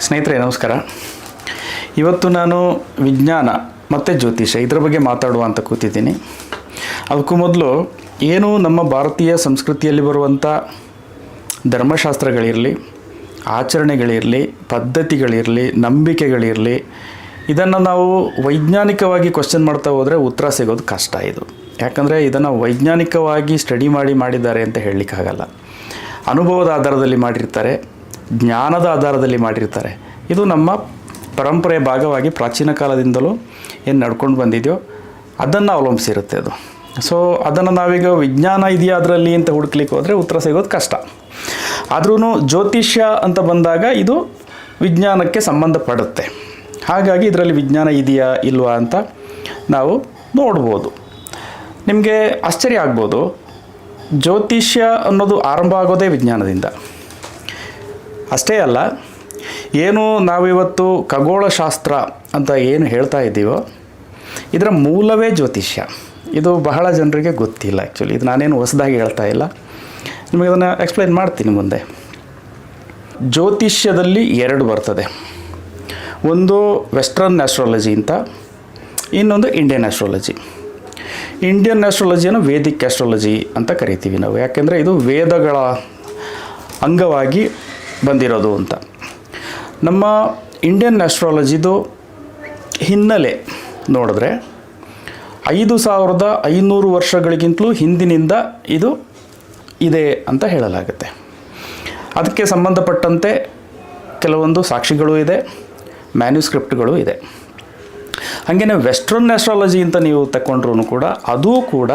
ಸ್ನೇಹಿತರೆ, ನಮಸ್ಕಾರ. ಇವತ್ತು ನಾನು ವಿಜ್ಞಾನ ಮತ್ತು ಜ್ಯೋತಿಷ ಇದರ ಬಗ್ಗೆ ಮಾತಾಡುವ ಅಂತ ಕೂತಿದ್ದೀನಿ. ಅದಕ್ಕೂ ಮೊದಲು ಏನು ನಮ್ಮ ಭಾರತೀಯ ಸಂಸ್ಕೃತಿಯಲ್ಲಿ ಬರುವಂಥ ಧರ್ಮಶಾಸ್ತ್ರಗಳಿರಲಿ, ಆಚರಣೆಗಳಿರಲಿ, ಪದ್ಧತಿಗಳಿರಲಿ, ನಂಬಿಕೆಗಳಿರಲಿ, ಇದನ್ನು ನಾವು ವೈಜ್ಞಾನಿಕವಾಗಿ ಕ್ವಶನ್ ಮಾಡ್ತಾ ಹೋದರೆ ಉತ್ತರ ಸಿಗೋದು ಕಷ್ಟ ಇದು. ಯಾಕಂದರೆ ಇದನ್ನು ವೈಜ್ಞಾನಿಕವಾಗಿ ಸ್ಟಡಿ ಮಾಡಿ ಮಾಡಿದ್ದಾರೆ ಅಂತ ಹೇಳಲಿಕ್ಕಾಗಲ್ಲ. ಅನುಭವದ ಆಧಾರದಲ್ಲಿ ಮಾಡಿರ್ತಾರೆ. ಜ್ಞಾನದ ಆಧಾರದಲ್ಲಿ ಮಾಡಿರ್ತಾರೆ. ಇದು ನಮ್ಮ ಪರಂಪರೆಯ ಭಾಗವಾಗಿ ಪ್ರಾಚೀನ ಕಾಲದಿಂದಲೂ ಏನು ನಡ್ಕೊಂಡು ಬಂದಿದೆಯೋ ಅದನ್ನು ಅವಲಂಬಿಸಿರುತ್ತೆ ಅದು. ಸೊ ಅದನ್ನು ನಾವೀಗ ವಿಜ್ಞಾನ ಇದೆಯಾ ಅದರಲ್ಲಿ ಅಂತ ಹುಡುಕ್ಲಿಕ್ಕೆ ಹೋದರೆ ಉತ್ತರ ಸಿಗೋದು ಕಷ್ಟ. ಆದ್ರೂ ಜ್ಯೋತಿಷ್ಯ ಅಂತ ಬಂದಾಗ ಇದು ವಿಜ್ಞಾನಕ್ಕೆ ಸಂಬಂಧಪಡುತ್ತೆ. ಹಾಗಾಗಿ ಇದರಲ್ಲಿ ವಿಜ್ಞಾನ ಇದೆಯಾ ಇಲ್ವಾ ಅಂತ ನಾವು ನೋಡ್ಬೋದು. ನಿಮಗೆ ಆಶ್ಚರ್ಯ ಆಗ್ಬೋದು. ಜ್ಯೋತಿಷ್ಯ ಅನ್ನೋದು ಆರಂಭ ಆಗೋದೇ ವಿಜ್ಞಾನದಿಂದ. ಅಷ್ಟೇ ಅಲ್ಲ, ಏನು ನಾವಿವತ್ತು ಖಗೋಳಶಾಸ್ತ್ರ ಅಂತ ಏನು ಹೇಳ್ತಾ ಇದ್ದೀವೋ, ಇದರ ಮೂಲವೇ ಜ್ಯೋತಿಷ್ಯ. ಇದು ಬಹಳ ಜನರಿಗೆ ಗೊತ್ತಿಲ್ಲ ಆ್ಯಕ್ಚುಲಿ ಇದು ನಾನೇನು ಹೊಸದಾಗಿ ಹೇಳ್ತಾ ಇಲ್ಲ. ನಿಮಗೆ ಅದನ್ನು ಎಕ್ಸ್ಪ್ಲೈನ್ ಮಾಡ್ತೀನಿ ಮುಂದೆ. ಜ್ಯೋತಿಷ್ಯದಲ್ಲಿ ಎರಡು ಬರ್ತದೆ. ಒಂದು ವೆಸ್ಟರ್ನ್ ಆಸ್ಟ್ರಾಲಜಿ ಅಂತ, ಇನ್ನೊಂದು ಇಂಡಿಯನ್ ಆಸ್ಟ್ರಾಲಜಿ ಇಂಡಿಯನ್ ಆಸ್ಟ್ರಾಲಜಿಯನ್ನು ವೇದಿಕ್ ಆಸ್ಟ್ರಾಲಜಿ ಅಂತ ಕರಿತೀವಿ ನಾವು. ಯಾಕೆಂದರೆ ಇದು ವೇದಗಳ ಅಂಗವಾಗಿ ಬಂದಿರೋದು ಅಂತ. ನಮ್ಮ ಇಂಡಿಯನ್ ಆಸ್ಟ್ರಾಲಜಿದು ಹಿನ್ನೆಲೆ ನೋಡಿದ್ರೆ ಐದು ಸಾವಿರದ ಐನೂರು ವರ್ಷಗಳಿಗಿಂತಲೂ ಹಿಂದಿನಿಂದ ಇದು ಇದೆ ಅಂತ ಹೇಳಲಾಗುತ್ತೆ. ಅದಕ್ಕೆ ಸಂಬಂಧಪಟ್ಟಂತೆ ಕೆಲವೊಂದು ಸಾಕ್ಷಿಗಳು ಇದೆ ಮ್ಯಾನ್ಯುಸ್ಕ್ರಿಪ್ಟ್ಗಳು ಇದೆ. ಹಾಗೆಯೇ ವೆಸ್ಟ್ರನ್ ಆಸ್ಟ್ರಾಲಜಿ ಅಂತ ನೀವು ತಗೊಂಡ್ರೂ ಕೂಡ, ಅದೂ ಕೂಡ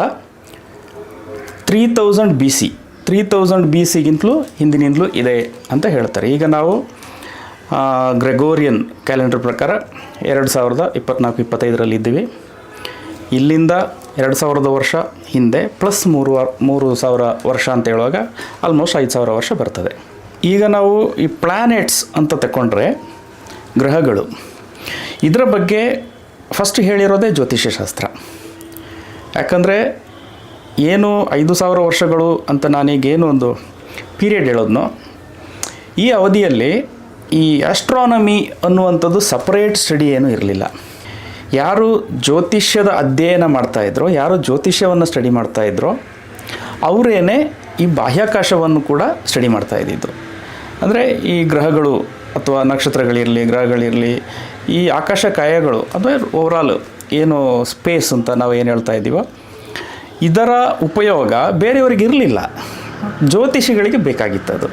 three thousand B C three thousand B ಸಿಗಿಂತಲೂ ಹಿಂದಿನಿಂದಲೂ ಇದೆ ಅಂತ ಹೇಳ್ತಾರೆ. ಈಗ ನಾವು ಗ್ರೆಗೋರಿಯನ್ ಕ್ಯಾಲೆಂಡರ್ ಪ್ರಕಾರ ಎರಡು ಸಾವಿರದ ಇಪ್ಪತ್ನಾಲ್ಕು, ಇಪ್ಪತ್ತೈದರಲ್ಲಿ ಇದ್ದೀವಿ. ಇಲ್ಲಿಂದ ಎರಡು ಸಾವಿರದ ವರ್ಷ ಹಿಂದೆ ಪ್ಲಸ್ ಮೂರು ಮೂರು ಸಾವಿರ ವರ್ಷ ಅಂತ ಹೇಳುವಾಗ ಆಲ್ಮೋಸ್ಟ್ ಐದು ಸಾವಿರ ವರ್ಷ ಬರ್ತದೆ. ಈಗ ನಾವು ಈ ಪ್ಲ್ಯಾನೆಟ್ಸ್ ಅಂತ ತಗೊಂಡ್ರೆ ಗ್ರಹಗಳು. ಇದರ ಬಗ್ಗೆ ಫಸ್ಟ್ ಹೇಳಿರೋದೇ ಜ್ಯೋತಿಷ್ಯ ಶಾಸ್ತ್ರ ಯಾಕಂದರೆ ಏನು ಐದು ಸಾವಿರ ವರ್ಷಗಳು ಅಂತ ನಾನೀಗೇನು ಒಂದು ಪೀರಿಯಡ್ ಹೇಳೋದ್ನೋ, ಈ ಅವಧಿಯಲ್ಲಿ ಈ ಆಸ್ಟ್ರಾನಮಿ ಅನ್ನುವಂಥದ್ದು ಸಪ್ರೇಟ್ ಸ್ಟಡಿ ಏನು ಇರಲಿಲ್ಲ. ಯಾರು ಜ್ಯೋತಿಷ್ಯದ ಅಧ್ಯಯನ ಮಾಡ್ತಾಯಿದ್ರು ಯಾರು ಜ್ಯೋತಿಷ್ಯವನ್ನು ಸ್ಟಡಿ ಮಾಡ್ತಾಯಿದ್ರೋ ಅವರೇನೆ ಈ ಬಾಹ್ಯಾಕಾಶವನ್ನು ಕೂಡ ಸ್ಟಡಿ ಮಾಡ್ತಾ ಇದ್ದಿದ್ದು. ಅಂದರೆ ಈ ಗ್ರಹಗಳು ಅಥವಾ ನಕ್ಷತ್ರಗಳಿರಲಿ, ಗ್ರಹಗಳಿರಲಿ, ಈ ಆಕಾಶ ಕಾಯಗಳು ಅಂದರೆ ಓವರಾಲ್ ಏನು ಸ್ಪೇಸ್ ಅಂತ ನಾವು ಏನು ಹೇಳ್ತಾ ಇದ್ದೀವೋ ಇದರ ಉಪಯೋಗ ಬೇರೆಯವರಿಗೆ ಇರಲಿಲ್ಲ. ಜ್ಯೋತಿಷಿಗಳಿಗೆ ಬೇಕಾಗಿತ್ತು ಅದು.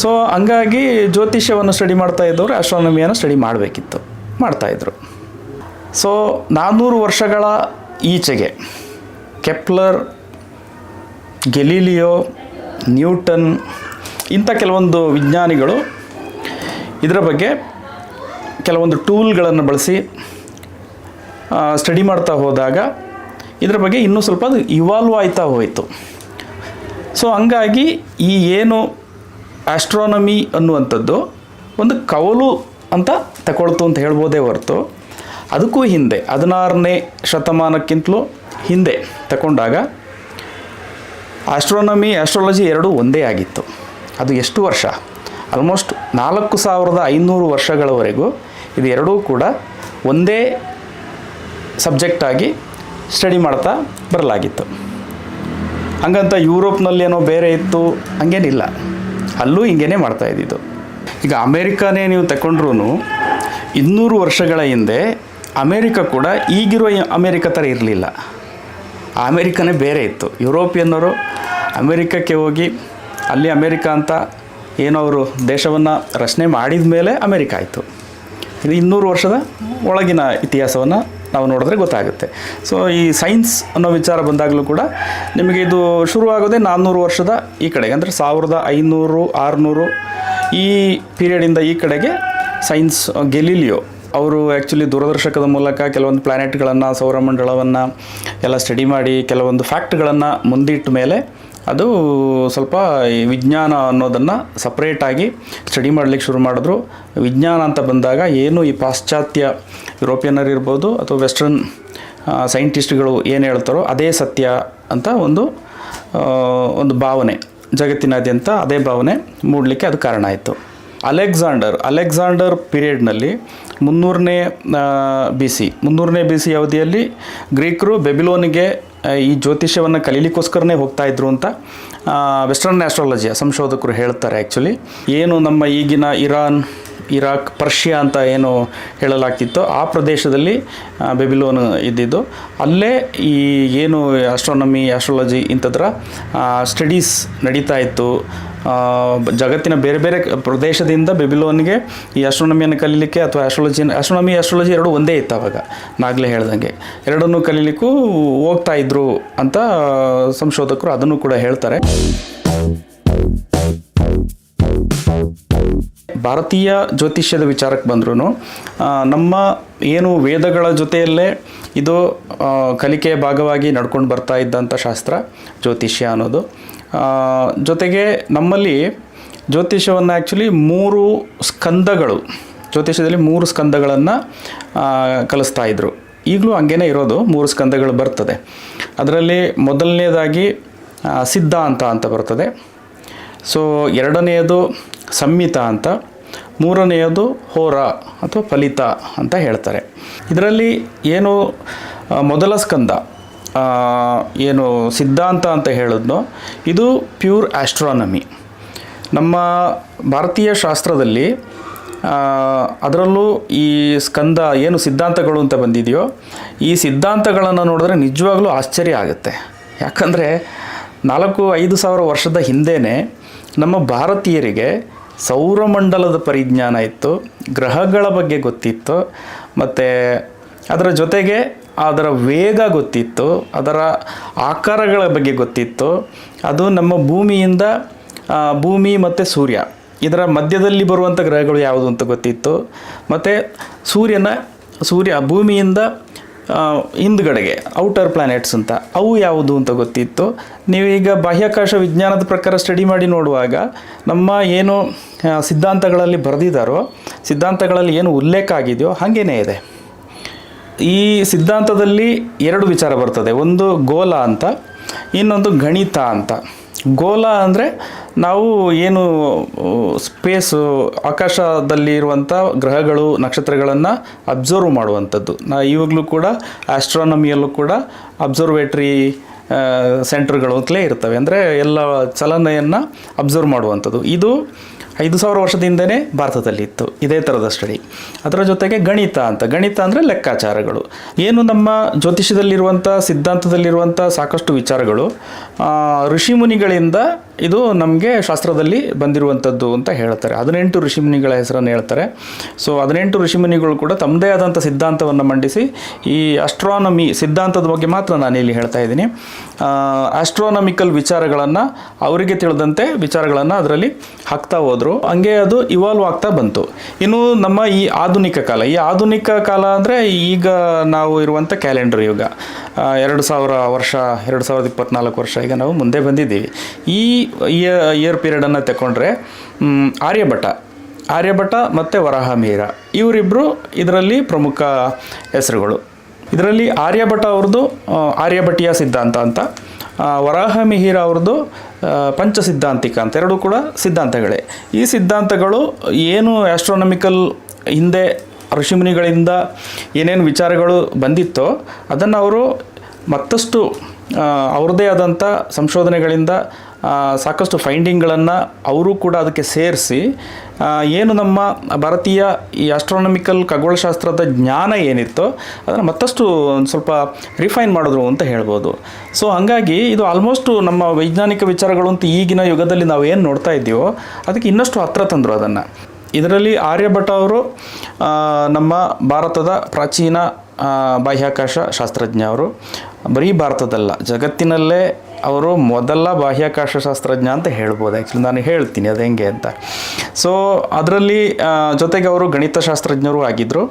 ಸೊ ಹಂಗಾಗಿ ಜ್ಯೋತಿಷ್ಯವನ್ನು ಸ್ಟಡಿ ಮಾಡ್ತಾ ಇದ್ದವರು ಆಸ್ಟ್ರಾನಮಿಯನ್ನು ಸ್ಟಡಿ ಮಾಡಬೇಕಿತ್ತು. ಮಾಡ್ತಾಯಿದ್ರು ಸೊ ನಾನ್ನೂರು ವರ್ಷಗಳ ಈಚೆಗೆ ಕೆಪ್ಲರ್, ಗೆಲೀಲಿಯೋ, ನ್ಯೂಟನ್ ಇಂಥ ಕೆಲವೊಂದು ವಿಜ್ಞಾನಿಗಳು ಇದರ ಬಗ್ಗೆ ಕೆಲವೊಂದು ಟೂಲ್ಗಳನ್ನು ಬಳಸಿ ಸ್ಟಡಿ ಮಾಡ್ತಾ ಹೋದಾಗ ಇದರ ಬಗ್ಗೆ ಇನ್ನೂ ಸ್ವಲ್ಪ ಅದು ಇವಾಲ್ವ್ ಆಯ್ತಾ ಹೋಯಿತು. ಸೊ ಹಂಗಾಗಿ ಈ ಏನು ಆಸ್ಟ್ರಾನಮಿ ಅನ್ನುವಂಥದ್ದು ಒಂದು ಕವಲು ಅಂತ ತಗೊಳ್ತು ಅಂತ ಹೇಳ್ಬೋದೇ ಹೊರತು. ಅದಕ್ಕೂ ಹಿಂದೆ, ಹದಿನಾರನೇ ಶತಮಾನಕ್ಕಿಂತಲೂ ಹಿಂದೆ ತಗೊಂಡಾಗ ಆಸ್ಟ್ರಾನಮಿ ಆಸ್ಟ್ರಾಲಜಿ ಎರಡೂ ಒಂದೇ ಆಗಿತ್ತು. ಅದು ಎಷ್ಟು ವರ್ಷ? ಆಲ್ಮೋಸ್ಟ್ ನಾಲ್ಕು ಸಾವಿರದ ಐನೂರು ವರ್ಷಗಳವರೆಗೂ ಇದು ಎರಡೂ ಕೂಡ ಒಂದೇ ಸಬ್ಜೆಕ್ಟಾಗಿ ಸ್ಟಡಿ ಮಾಡ್ತಾ ಬರಲಾಗಿತ್ತು. ಹಂಗಂತ ಯುರೋಪ್ನಲ್ಲಿ ಏನೋ ಬೇರೆ ಇತ್ತು, ಹಂಗೇನಿಲ್ಲ. ಅಲ್ಲೂ ಹಿಂಗೇನೆ ಮಾಡ್ತಾ ಇದ್ದಿದ್ದು. ಈಗ ಅಮೇರಿಕಾನೇ ನೀವು ತಗೊಂಡ್ರೂ ಇನ್ನೂರು ವರ್ಷಗಳ ಹಿಂದೆ ಅಮೇರಿಕ ಕೂಡ ಈಗಿರೋ ಅಮೇರಿಕ ಥರ ಇರಲಿಲ್ಲ. ಅಮೇರಿಕನೇ ಬೇರೆ ಇತ್ತು. ಯುರೋಪಿಯನ್ನರು ಅಮೇರಿಕಕ್ಕೆ ಹೋಗಿ ಅಲ್ಲಿ ಅಮೇರಿಕ ಅಂತ ಏನೋ ಅವರು ದೇಶವನ್ನು ರಚನೆ ಮಾಡಿದ ಮೇಲೆ ಅಮೇರಿಕ ಆಯಿತು. ಇದು ಇನ್ನೂರು ವರ್ಷದ ಒಳಗಿನ ಇತಿಹಾಸವನ್ನು ನಾವು ನೋಡಿದ್ರೆ ಗೊತ್ತಾಗುತ್ತೆ. ಸೊ ಈ ಸೈನ್ಸ್ ಅನ್ನೋ ವಿಚಾರ ಬಂದಾಗಲೂ ಕೂಡ ನಿಮಗೆ ಇದು ಶುರುವಾಗೋದೇ ನಾನ್ನೂರು ವರ್ಷದ ಈ ಕಡೆಗೆ. ಅಂದರೆ ಸಾವಿರದ ಐನೂರು, ಆರುನೂರು ಈ ಪೀರಿಯಡಿಂದ ಈ ಕಡೆಗೆ ಸೈನ್ಸ್ ಗೆಲಿಲಿಯೋ, ಅವರು ಆ್ಯಕ್ಚುಲಿ ದೂರದರ್ಶಕದ ಮೂಲಕ ಕೆಲವೊಂದು ಪ್ಲ್ಯಾನೆಟ್ಗಳನ್ನು ಸೌರಮಂಡಲವನ್ನು ಎಲ್ಲ ಸ್ಟಡಿ ಮಾಡಿ ಕೆಲವೊಂದು ಫ್ಯಾಕ್ಟ್ಗಳನ್ನು ಮುಂದಿಟ್ಟ ಮೇಲೆ ಅದು ಸ್ವಲ್ಪ ವಿಜ್ಞಾನ ಅನ್ನೋದನ್ನು ಸಪ್ರೇಟಾಗಿ ಸ್ಟಡಿ ಮಾಡಲಿಕ್ಕೆ ಶುರು ಮಾಡಿದ್ರು. ವಿಜ್ಞಾನ ಅಂತ ಬಂದಾಗ ಏನು ಈ ಪಾಶ್ಚಾತ್ಯ ಯುರೋಪಿಯನ್ನರ್ ಇರ್ಬೋದು ಅಥವಾ ವೆಸ್ಟರ್ನ್ ಸೈಂಟಿಸ್ಟ್ಗಳು ಏನು ಹೇಳ್ತಾರೋ ಅದೇ ಸತ್ಯ ಅಂತ ಒಂದು ಒಂದು ಭಾವನೆ. ಜಗತ್ತಿನಾದ್ಯಂತ ಅದೇ ಭಾವನೆ ಮೂಡಲಿಕ್ಕೆ ಅದು ಕಾರಣ ಆಯಿತು. ಅಲೆಕ್ಸಾಂಡರ್ ಅಲೆಕ್ಸಾಂಡರ್ ಪೀರಿಯಡ್ನಲ್ಲಿ ಮುನ್ನೂರನೇ ಬಿ ಸಿ ಮುನ್ನೂರನೇ ಬಿ ಸಿ ಅವಧಿಯಲ್ಲಿ ಗ್ರೀಕರು ಬೆಬಿಲೋನಿಗೆ ಈ ಜ್ಯೋತಿಷ್ಯವನ್ನು ಕಲೀಲಿಕ್ಕೋಸ್ಕರನೇ ಹೋಗ್ತಾ ಇದ್ರು ಅಂತ ವೆಸ್ಟರ್ನ್ ಆಸ್ಟ್ರಾಲಜಿಯ ಸಂಶೋಧಕರು ಹೇಳ್ತಾರೆ ಆ್ಯಕ್ಚುಲಿ ಏನು ನಮ್ಮ ಈಗಿನ ಇರಾನ್, ಇರಾಕ್, ಪರ್ಷಿಯಾ ಅಂತ ಏನು ಹೇಳಲಾಗ್ತಿತ್ತು ಆ ಪ್ರದೇಶದಲ್ಲಿ ಬೆಬಿಲೋನ್ ಇದ್ದಿದ್ದು. ಅಲ್ಲೇ ಈ ಏನು ಆಸ್ಟ್ರಾನಮಿ ಆಸ್ಟ್ರಾಲಜಿ ಇಂಥದ್ರ ಸ್ಟಡೀಸ್ ನಡೀತಾ ಇತ್ತು. ಜಗತ್ತಿನ ಬೇರೆ ಬೇರೆ ಪ್ರದೇಶದಿಂದ ಬೆಬಿಲೋನ್ಗೆ ಈ ಆಸ್ಟ್ರೋನಮಿಯನ್ನು ಕಲೀಲಿಕ್ಕೆ ಅಥವಾ ಆಸ್ಟ್ರಾಲಜಿ ಆಸ್ಟ್ರೋನಮಿ ಆಸ್ಟ್ರಾಲಜಿ ಎರಡು ಒಂದೇ ಇತ್ತು ಅವಾಗ, ನಾಗಲೇ ಹೇಳ್ದಂಗೆ. ಎರಡನ್ನೂ ಕಲೀಲಿಕ್ಕೂ ಹೋಗ್ತಾ ಇದ್ರು ಅಂತ ಸಂಶೋಧಕರು ಅದನ್ನು ಕೂಡ ಹೇಳ್ತಾರೆ. ಭಾರತೀಯ ಜ್ಯೋತಿಷ್ಯದ ವಿಚಾರಕ್ಕೆ ಬಂದ್ರೂ ನಮ್ಮ ಏನು ವೇದಗಳ ಜೊತೆಯಲ್ಲೇ ಇದು ಕಲಿಕೆಯ ಭಾಗವಾಗಿ ನಡ್ಕೊಂಡು ಬರ್ತಾ ಇದ್ದಂಥ ಶಾಸ್ತ್ರ ಜ್ಯೋತಿಷ್ಯ ಅನ್ನೋದು. ಜೊತೆಗೆ ನಮ್ಮಲ್ಲಿ ಜ್ಯೋತಿಷ್ಯವನ್ನು ಆ್ಯಕ್ಚುಲಿ ಮೂರು ಸ್ಕಂದಗಳು, ಜ್ಯೋತಿಷ್ಯದಲ್ಲಿ ಮೂರು ಸ್ಕಂದಗಳನ್ನು ಕಲಿಸ್ತಾ ಇದ್ರು. ಈಗಲೂ ಹಂಗೇನೆ ಇರೋದು, ಮೂರು ಸ್ಕಂದಗಳು ಬರ್ತದೆ. ಅದರಲ್ಲಿ ಮೊದಲನೇದಾಗಿ ಸಿದ್ಧ ಸಿದ್ಧಾಂತ ಅಂತ ಬರ್ತದೆ. ಸೊ ಎರಡನೆಯದು ಸಂಹಿತ ಅಂತ. ಮೂರನೆಯದು ಹೋರ ಅಥವಾ ಫಲಿತ ಅಂತ ಹೇಳ್ತಾರೆ. ಇದರಲ್ಲಿ ಏನು ಮೊದಲ ಸ್ಕಂದ ಏನು ಸಿದ್ಧಾಂತ ಅಂತ ಹೇಳಿದ್ನೋ, ಇದು ಪ್ಯೂರ್ ಆಸ್ಟ್ರಾನಮಿ. ನಮ್ಮ ಭಾರತೀಯ ಶಾಸ್ತ್ರದಲ್ಲಿ ಅದರಲ್ಲೂ ಈ ಸ್ಕಂದ ಏನು ಸಿದ್ಧಾಂತಗಳು ಅಂತ ಬಂದಿದೆಯೋ, ಈ ಸಿದ್ಧಾಂತಗಳನ್ನು ನೋಡಿದ್ರೆ ನಿಜವಾಗ್ಲೂ ಆಶ್ಚರ್ಯ ಆಗುತ್ತೆ. ಯಾಕಂದರೆ ನಾಲ್ಕು ಐದು ಸಾವಿರ ವರ್ಷದ ಹಿಂದೆಯೇ ನಮ್ಮ ಭಾರತೀಯರಿಗೆ ಸೌರಮಂಡಲದ ಪರಿಜ್ಞಾನ ಇತ್ತು, ಗ್ರಹಗಳ ಬಗ್ಗೆ ಗೊತ್ತಿತ್ತು, ಮತ್ತು ಅದರ ಜೊತೆಗೆ ಅದರ ವೇಗ ಗೊತ್ತಿತ್ತು, ಅದರ ಆಕಾರಗಳ ಬಗ್ಗೆ ಗೊತ್ತಿತ್ತು. ಅದು ನಮ್ಮ ಭೂಮಿಯಿಂದ ಭೂಮಿ ಮತ್ತು ಸೂರ್ಯ. ಇದರ ಮಧ್ಯದಲ್ಲಿ ಬರುವಂಥ ಗ್ರಹಗಳು ಯಾವುದು ಅಂತ ಗೊತ್ತಿತ್ತು. ಮತ್ತು ಸೂರ್ಯನ, ಸೂರ್ಯ ಭೂಮಿಯಿಂದ ಹಿಂದ್ಗಡೆಗೆ ಔಟರ್ ಪ್ಲಾನೆಟ್ಸ್ ಅಂತ, ಅವು ಯಾವುದು ಅಂತ ಗೊತ್ತಿತ್ತು. ನೀವೀಗ ಬಾಹ್ಯಾಕಾಶ ವಿಜ್ಞಾನದ ಪ್ರಕಾರ ಸ್ಟಡಿ ಮಾಡಿ ನೋಡುವಾಗ, ನಮ್ಮ ಏನು ಸಿದ್ಧಾಂತಗಳಲ್ಲಿ ಬರೆದಿದ್ದಾರೋ ಸಿದ್ಧಾಂತಗಳಲ್ಲಿ ಏನು ಉಲ್ಲೇಖ ಆಗಿದೆಯೋ ಹಾಗೇನೇ ಇದೆ. ಈ ಸಿದ್ಧಾಂತದಲ್ಲಿ ಎರಡು ವಿಚಾರ ಬರ್ತದೆ. ಒಂದು ಗೋಲ ಅಂತ, ಇನ್ನೊಂದು ಗಣಿತ ಅಂತ. ಗೋಲ ಅಂದರೆ ನಾವು ಏನು ಸ್ಪೇಸು ಆಕಾಶದಲ್ಲಿ ಇರುವಂಥ ಗ್ರಹಗಳು, ನಕ್ಷತ್ರಗಳನ್ನು ಅಬ್ಸರ್ವ್ ಮಾಡುವಂಥದ್ದು. ನಾ ಇವಾಗಲೂ ಕೂಡ ಆಸ್ಟ್ರಾನಮಿಯಲ್ಲೂ ಕೂಡ ಅಬ್ಸರ್ವೇಟ್ರಿ ಸೆಂಟರ್ಗಳು ಅಂತಲೇ ಇರ್ತವೆ. ಅಂದರೆ ಎಲ್ಲ ಚಲನೆಯನ್ನು ಅಬ್ಸರ್ವ್ ಮಾಡುವಂಥದ್ದು. ಇದು ಐದು ಸಾವಿರ ವರ್ಷದಿಂದನೇ ಭಾರತದಲ್ಲಿ ಇತ್ತು ಇದೇ ಥರದ ಸ್ಟಡಿ ಅದರ ಜೊತೆಗೆ ಗಣಿತ ಅಂತ. ಗಣಿತ ಅಂದರೆ ಲೆಕ್ಕಾಚಾರಗಳು. ಏನು ನಮ್ಮ ಜ್ಯೋತಿಷ್ಯದಲ್ಲಿರುವಂಥ, ಸಿದ್ಧಾಂತದಲ್ಲಿರುವಂಥ ಸಾಕಷ್ಟು ವಿಚಾರಗಳು ಋಷಿಮುನಿಗಳಿಂದ ಇದು ನಮಗೆ ಶಾಸ್ತ್ರದಲ್ಲಿ ಬಂದಿರುವಂಥದ್ದು ಅಂತ ಹೇಳ್ತಾರೆ. ಹದಿನೆಂಟು ಋಷಿಮುನಿಗಳ ಹೆಸರನ್ನು ಹೇಳ್ತಾರೆ. ಸೊ ಹದಿನೆಂಟು ಋಷಿಮುನಿಗಳು ಕೂಡ ತಮ್ಮದೇ ಆದಂಥ ಸಿದ್ಧಾಂತವನ್ನು ಮಂಡಿಸಿ ಈ ಅಸ್ಟ್ರಾನಮಿ ಸಿದ್ಧಾಂತದ ಬಗ್ಗೆ ಮಾತ್ರ ನಾನು ಇಲ್ಲಿ ಹೇಳ್ತಾ ಇದ್ದೀನಿ. ಆಸ್ಟ್ರಾನಮಿಕಲ್ ವಿಚಾರಗಳನ್ನು ಅವರಿಗೆ ತಿಳಿದಂತೆ ವಿಚಾರಗಳನ್ನು ಅದರಲ್ಲಿ ಹಾಕ್ತಾ ಹೋದರು. ಹಂಗೆ ಅದು ಇವಾಲ್ವ್ ಆಗ್ತಾ ಬಂತು. ಇನ್ನು ನಮ್ಮ ಈ ಆಧುನಿಕ ಕಾಲ, ಈ ಆಧುನಿಕ ಕಾಲ ಅಂದರೆ ಈಗ ನಾವು ಇರುವಂಥ ಕ್ಯಾಲೆಂಡರ್ ಯುಗ. ಎರಡು ಸಾವಿರ ವರ್ಷ, ಎರಡು ಸಾವಿರದ ಇಪ್ಪತ್ನಾಲ್ಕು ವರ್ಷ ಈಗ ನಾವು ಮುಂದೆ ಬಂದಿದ್ದೀವಿ. ಈ ಇಯರ್ ಇಯರ್ ಪೀರಿಯಡನ್ನು ತಗೊಂಡ್ರೆ ಆರ್ಯಭಟ ಆರ್ಯಭಟ ಮತ್ತು ವರಾಹಮಿಹಿರ ಇವರಿಬ್ಬರು ಇದರಲ್ಲಿ ಪ್ರಮುಖ ಹೆಸರುಗಳು. ಇದರಲ್ಲಿ ಆರ್ಯಭಟ ಅವ್ರದ್ದು ಆರ್ಯಭಟಿಯ ಸಿದ್ಧಾಂತ ಅಂತ ವರಾಹ ವರಾಹಮಿಹಿರ ಅವ್ರದ್ದು ಪಂಚ ಸಿದ್ಧಾಂತಿಕ ಅಂತ, ಎರಡೂ ಕೂಡ ಸಿದ್ಧಾಂತಗಳೇ. ಈ ಸಿದ್ಧಾಂತಗಳು ಏನು ಆ್ಯಸ್ಟ್ರಾನಮಿಕಲ್ ಹಿಂದೆ ಋಷಿಮುನಿಗಳಿಂದ ಏನೇನು ವಿಚಾರಗಳು ಬಂದಿತ್ತೋ, ಅದನ್ನು ಅವರು ಮತ್ತಷ್ಟು ಅವ್ರದೇ ಅವ್ರದ್ದೇ ಆದಂಥ ಸಂಶೋಧನೆಗಳಿಂದ ಸಾಕಷ್ಟು ಫೈಂಡಿಂಗ್ಗಳನ್ನು ಅವರು ಕೂಡ ಅದಕ್ಕೆ ಸೇರಿಸಿ ಏನು ನಮ್ಮ ಭಾರತೀಯ ಈ ಆಸ್ಟ್ರಾನಮಿಕಲ್ ಖಗೋಳಶಾಸ್ತ್ರದ ಜ್ಞಾನ ಏನಿತ್ತೋ ಅದನ್ನು ಮತ್ತಷ್ಟು ಒಂದು ಸ್ವಲ್ಪ ರಿಫೈನ್ ಮಾಡಿದ್ರು ಅಂತ ಹೇಳ್ಬೋದು. ಸೊ ಹಾಗಾಗಿ ಇದು ಆಲ್ಮೋಸ್ಟು ನಮ್ಮ ವೈಜ್ಞಾನಿಕ ವಿಚಾರಗಳು ಅಂತ ಈಗಿನ ಯುಗದಲ್ಲಿ ನಾವು ಏನು ನೋಡ್ತಾ ಇದ್ದೀವೋ ಅದಕ್ಕೆ ಇನ್ನಷ್ಟು ಹತ್ರ ತಂದರು ಅದನ್ನು. ಇದರಲ್ಲಿ ಆರ್ಯಭಟ ಅವರು ನಮ್ಮ ಭಾರತದ ಪ್ರಾಚೀನ ಬಾಹ್ಯಾಕಾಶ ಶಾಸ್ತ್ರಜ್ಞ ಅವರು, ಬರೀ ಭಾರತದಲ್ಲ, ಜಗತ್ತಿನಲ್ಲೇ ಅವರು ಮೊದಲ ಬಾಹ್ಯಾಕಾಶ ಶಾಸ್ತ್ರಜ್ಞ ಅಂತ ಹೇಳ್ಬೋದು. ಆ್ಯಕ್ಚುಲಿ ನಾನು ಹೇಳ್ತೀನಿ ಅದು ಹೆಂಗೆ ಅಂತ. ಸೊ ಅದರಲ್ಲಿ ಜೊತೆಗೆ ಅವರು ಗಣಿತಶಾಸ್ತ್ರಜ್ಞರು ಆಗಿದ್ದರು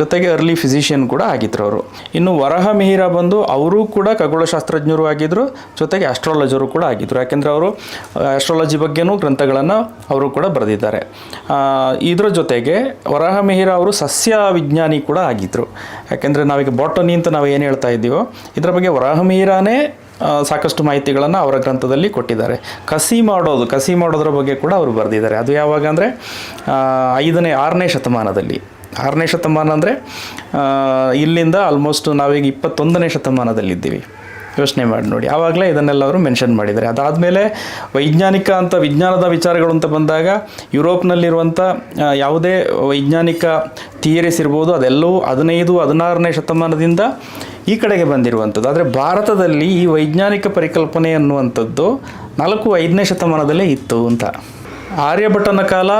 ಜೊತೆಗೆ ಅರ್ಲಿ ಫಿಸಿಷಿಯನ್ ಕೂಡ ಆಗಿದ್ದರು ಅವರು. ಇನ್ನು ವರಹ ಮಿಹಿರ ಬಂದು ಅವರು ಕೂಡ ಖಗೋಳಶಾಸ್ತ್ರಜ್ಞರು ಆಗಿದ್ದರು ಜೊತೆಗೆ ಆಸ್ಟ್ರಾಲಜರು ಕೂಡ ಆಗಿದ್ದರು ಯಾಕೆಂದರೆ ಅವರು ಆಸ್ಟ್ರಾಲಜಿ ಬಗ್ಗೆನೂ ಗ್ರಂಥಗಳನ್ನು ಅವರು ಕೂಡ ಬರೆದಿದ್ದಾರೆ. ಇದರ ಜೊತೆಗೆ ವರಹ ಮಿಹಿರ ಅವರು ಸಸ್ಯ ವಿಜ್ಞಾನಿ ಕೂಡ ಆಗಿದ್ದರು ಯಾಕೆಂದರೆ ನಾವೀಗ ಬಾಟನಿ ಅಂತ ನಾವು ಏನು ಹೇಳ್ತಾ ಇದ್ದೀವೋ, ಇದರ ಬಗ್ಗೆ ವರಹ ಮಿಹಿರಾನೇ ಸಾಕಷ್ಟು ಮಾಹಿತಿಗಳನ್ನು ಅವರ ಗ್ರಂಥದಲ್ಲಿ ಕೊಟ್ಟಿದ್ದಾರೆ. ಕಸಿ ಮಾಡೋದು, ಕಸಿ ಮಾಡೋದ್ರ ಬಗ್ಗೆ ಕೂಡ ಅವರು ಬರೆದಿದ್ದಾರೆ. ಅದು ಯಾವಾಗ ಅಂದರೆ ಐದನೇ, ಆರನೇ ಶತಮಾನದಲ್ಲಿ. ಆರನೇ ಶತಮಾನ ಅಂದರೆ ಇಲ್ಲಿಂದ ಆಲ್ಮೋಸ್ಟ್ ನಾವೀಗ ಇಪ್ಪತ್ತೊಂದನೇ ಶತಮಾನದಲ್ಲಿದ್ದೀವಿ. ಯೋಚನೆ ಮಾಡಿ ನೋಡಿ. ಆವಾಗಲೇ ಇದನ್ನೆಲ್ಲ ಅವರು ಮೆನ್ಷನ್ ಮಾಡಿದ್ದಾರೆ. ಅದಾದಮೇಲೆ ವೈಜ್ಞಾನಿಕ ಅಂತ, ವಿಜ್ಞಾನದ ವಿಚಾರಗಳು ಅಂತ ಬಂದಾಗ ಯುರೋಪ್ನಲ್ಲಿರುವಂಥ ಯಾವುದೇ ವೈಜ್ಞಾನಿಕ ಥಿಯರೀಸ್ ಇರ್ಬೋದು, ಅದೆಲ್ಲವೂ ಹದಿನೈದು, ಹದಿನಾರನೇ ಶತಮಾನದಿಂದ ಈ ಕಡೆಗೆ ಬಂದಿರುವಂಥದ್ದು. ಆದರೆ ಭಾರತದಲ್ಲಿ ಈ ವೈಜ್ಞಾನಿಕ ಪರಿಕಲ್ಪನೆ ಅನ್ನುವಂಥದ್ದು ನಾಲ್ಕು ಐದನೇ ಶತಮಾನದಲ್ಲೇ ಇತ್ತು ಅಂತ. ಆರ್ಯಭಟನ ಕಾಲ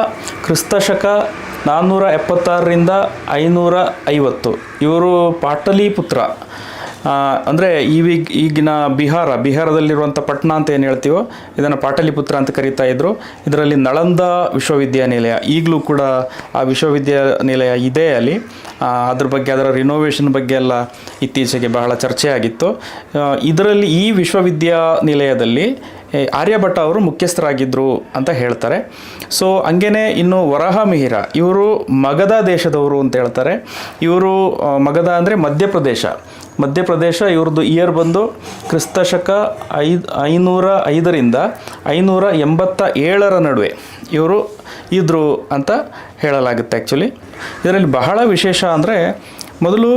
ಕ್ರಿಸ್ತಶಕ ನಾನ್ನೂರ ಎಪ್ಪತ್ತಾರರಿಂದ ಐನೂರ ಐವತ್ತು. ಇವರು ಪಾಟಲಿಪುತ್ರ. ಅಂದರೆ ಈವೀಗ ಈಗಿನ ಬಿಹಾರ ಬಿಹಾರದಲ್ಲಿರುವಂಥ ಪಟ್ನಾ ಅಂತ ಏನು ಹೇಳ್ತೀವೋ, ಇದನ್ನು ಪಾಟಲಿಪುತ್ರ ಅಂತ ಕರೀತಾ ಇದ್ರು. ಇದರಲ್ಲಿ ನಳಂದ ವಿಶ್ವವಿದ್ಯಾನಿಲಯ, ಈಗಲೂ ಕೂಡ ಆ ವಿಶ್ವವಿದ್ಯಾನಿಲಯ ಇದೆ ಅಲ್ಲಿ. ಅದ್ರ ಬಗ್ಗೆ, ಅದರ ರಿನೋವೇಷನ್ ಬಗ್ಗೆ ಎಲ್ಲ ಇತ್ತೀಚೆಗೆ ಬಹಳ ಚರ್ಚೆ ಆಗಿತ್ತು ಇದರಲ್ಲಿ ಈ ವಿಶ್ವವಿದ್ಯಾನಿಲಯದಲ್ಲಿ ಆರ್ಯಭಟ್ ಅವರು ಮುಖ್ಯಸ್ಥರಾಗಿದ್ದರು ಅಂತ ಹೇಳ್ತಾರೆ. ಸೊ, ಹಂಗೇನೆ ಇನ್ನು ವರಹ ಮಿಹಿರ, ಇವರು ಮಗಧ ದೇಶದವರು ಅಂತ ಹೇಳ್ತಾರೆ. ಇವರು ಮಗಧ ಅಂದರೆ ಮಧ್ಯಪ್ರದೇಶ. ಮಧ್ಯಪ್ರದೇಶ, ಇವ್ರದ್ದು ಇಯರ್ ಬಂದು ಕ್ರಿಸ್ತಶಕ ಐದು, ಐನೂರ ಐದರಿಂದ ಐನೂರ ಎಂಬತ್ತ ಏಳರ ನಡುವೆ ಇವರು ಇದ್ರು ಅಂತ ಹೇಳಲಾಗುತ್ತೆ ಆ್ಯಕ್ಚುಲಿ ಇದರಲ್ಲಿ ಬಹಳ ವಿಶೇಷ ಅಂದರೆ ಮೊದಲು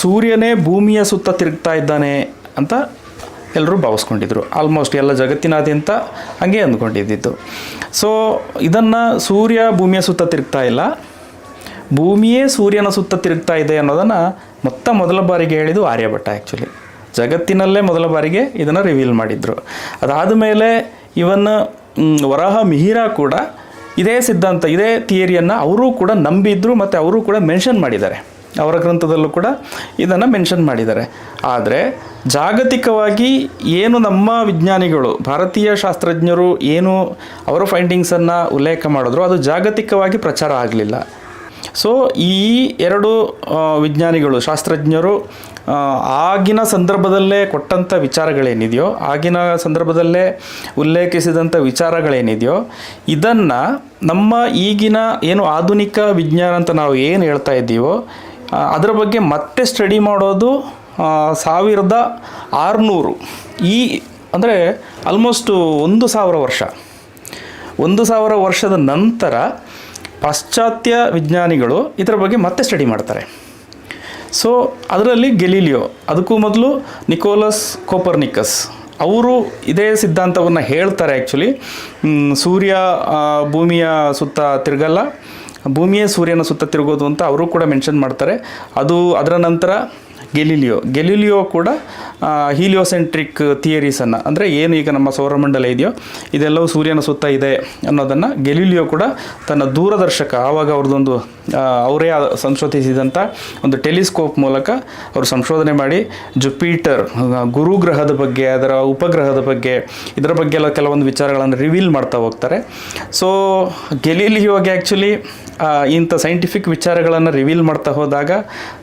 ಸೂರ್ಯನೇ ಭೂಮಿಯ ಸುತ್ತ ತಿರುಗ್ತಾ ಇದ್ದಾನೆ ಅಂತ ಎಲ್ಲರೂ ಭಾವಿಸ್ಕೊಂಡಿದ್ರು. ಆಲ್ಮೋಸ್ಟ್ ಎಲ್ಲ ಜಗತ್ತಿನಾದ್ಯಂತ ಹಂಗೆ ಅಂದ್ಕೊಂಡಿದ್ದಿದ್ದು. ಸೊ ಇದನ್ನು ಸೂರ್ಯ ಭೂಮಿಯ ಸುತ್ತ ತಿರುಗ್ತಾ ಇಲ್ಲ. ಭೂಮಿಯೇ ಸೂರ್ಯನ ಸುತ್ತ ತಿರುಗ್ತಾ ಇದೆ ಅನ್ನೋದನ್ನು ಮೊತ್ತ ಮೊದಲ ಬಾರಿಗೆ ಹೇಳಿದ್ದು ಆರ್ಯಭಟ್ಟ ಆ್ಯಕ್ಚುಲಿ ಜಗತ್ತಿನಲ್ಲೇ ಮೊದಲ ಬಾರಿಗೆ ಇದನ್ನು ರಿವೀಲ್ ಮಾಡಿದರು. ಅದಾದ ಮೇಲೆ ಇವನ್ ವರಹ ಮಿಹಿರ ಕೂಡ ಇದೇ ಸಿದ್ಧಾಂತ, ಇದೇ ಥಿಯರಿಯನ್ನು ಅವರೂ ಕೂಡ ನಂಬಿದ್ರು ಮತ್ತು ಅವರು ಕೂಡ ಮೆನ್ಷನ್ ಮಾಡಿದ್ದಾರೆ. ಅವರ ಗ್ರಂಥದಲ್ಲೂ ಕೂಡ ಇದನ್ನು ಮೆನ್ಷನ್ ಮಾಡಿದ್ದಾರೆ. ಆದರೆ ಜಾಗತಿಕವಾಗಿ ಏನು ನಮ್ಮ ವಿಜ್ಞಾನಿಗಳು, ಭಾರತೀಯ ಶಾಸ್ತ್ರಜ್ಞರು ಏನು ಅವರ ಫೈಂಡಿಂಗ್ಸನ್ನು ಉಲ್ಲೇಖ ಮಾಡಿದ್ರು, ಅದು ಜಾಗತಿಕವಾಗಿ ಪ್ರಚಾರ ಆಗಲಿಲ್ಲ. ಸೊ ಈ ಎರಡು ವಿಜ್ಞಾನಿಗಳು, ಶಾಸ್ತ್ರಜ್ಞರು ಆಗಿನ ಸಂದರ್ಭದಲ್ಲೇ ಕೊಟ್ಟಂಥ ವಿಚಾರಗಳೇನಿದೆಯೋ, ಆಗಿನ ಸಂದರ್ಭದಲ್ಲೇ ಉಲ್ಲೇಖಿಸಿದಂಥ ವಿಚಾರಗಳೇನಿದೆಯೋ, ಇದನ್ನು ನಮ್ಮ ಈಗಿನ ಏನು ಆಧುನಿಕ ವಿಜ್ಞಾನ ಅಂತ ನಾವು ಏನು ಹೇಳ್ತಾ ಇದ್ದೀವೋ ಅದರ ಬಗ್ಗೆ ಮತ್ತೆ ಸ್ಟಡಿ ಮಾಡೋದು ಸಾವಿರದ ಆರುನೂರು. ಈ, ಅಂದರೆ ಆಲ್ಮೋಸ್ಟು ಒಂದು ಸಾವಿರ ವರ್ಷ. ಒಂದು ಸಾವಿರ ವರ್ಷದ ನಂತರ ಪಾಶ್ಚಾತ್ಯ ವಿಜ್ಞಾನಿಗಳು ಇದರ ಬಗ್ಗೆ ಮತ್ತೆ ಸ್ಟಡಿ ಮಾಡ್ತಾರೆ. ಸೊ ಅದರಲ್ಲಿ ಗೆಲೀಲಿಯೋ, ಅದಕ್ಕೂ ಮೊದಲು ನಿಕೋಲಸ್ ಕೋಪರ್ನಿಕಸ್. ಅವರು ಇದೇ ಸಿದ್ಧಾಂತವನ್ನು ಹೇಳ್ತಾರೆ ಆ್ಯಕ್ಚುಲಿ ಸೂರ್ಯ ಭೂಮಿಯ ಸುತ್ತ ತಿರುಗಲ್ಲ. ಭೂಮಿಯೇ ಸೂರ್ಯನ ಸುತ್ತ ತಿರುಗೋದು ಅಂತ ಅವರು ಕೂಡ ಮೆನ್ಷನ್ ಮಾಡ್ತಾರೆ. ಅದು ಅದರ ನಂತರ ಗೆಲಿಲಿಯೋ. ಗೆಲಿಲಿಯೋ ಕೂಡ ಹೀಲಿಯೋಸೆಂಟ್ರಿಕ್ ಥಿಯರೀಸನ್ನು ಅಂದರೆ ಏನು ಈಗ ನಮ್ಮ ಸೌರಮಂಡಲ ಇದೆಯೋ, ಇದೆಲ್ಲವೂ ಸೂರ್ಯನ ಸುತ್ತ ಇದೆ ಅನ್ನೋದನ್ನು ಗೆಲಿಲಿಯೋ ಕೂಡ ತನ್ನ ದೂರದರ್ಶಕ, ಆವಾಗ ಅವ್ರದ್ದೊಂದು ಅವರೇ ಸಂಶೋಧಿಸಿದಂಥ ಒಂದು ಟೆಲಿಸ್ಕೋಪ್ ಮೂಲಕ ಅವರು ಸಂಶೋಧನೆ ಮಾಡಿ, ಜುಪಿಟರ್ ಗುರುಗ್ರಹದ ಬಗ್ಗೆ, ಅದರ ಉಪಗ್ರಹದ ಬಗ್ಗೆ, ಇದರ ಬಗ್ಗೆ ಎಲ್ಲ ಕೆಲವೊಂದು ವಿಚಾರಗಳನ್ನು ರಿವೀಲ್ ಮಾಡ್ತಾ ಹೋಗ್ತಾರೆ. ಸೊ ಗೆಲಿಲಿಯೋಗೆ ಆ್ಯಕ್ಚುಲಿ ಇಂಥ ಸೈಂಟಿಫಿಕ್ ವಿಚಾರಗಳನ್ನು ರಿವೀಲ್ ಮಾಡ್ತಾ ಹೋದಾಗ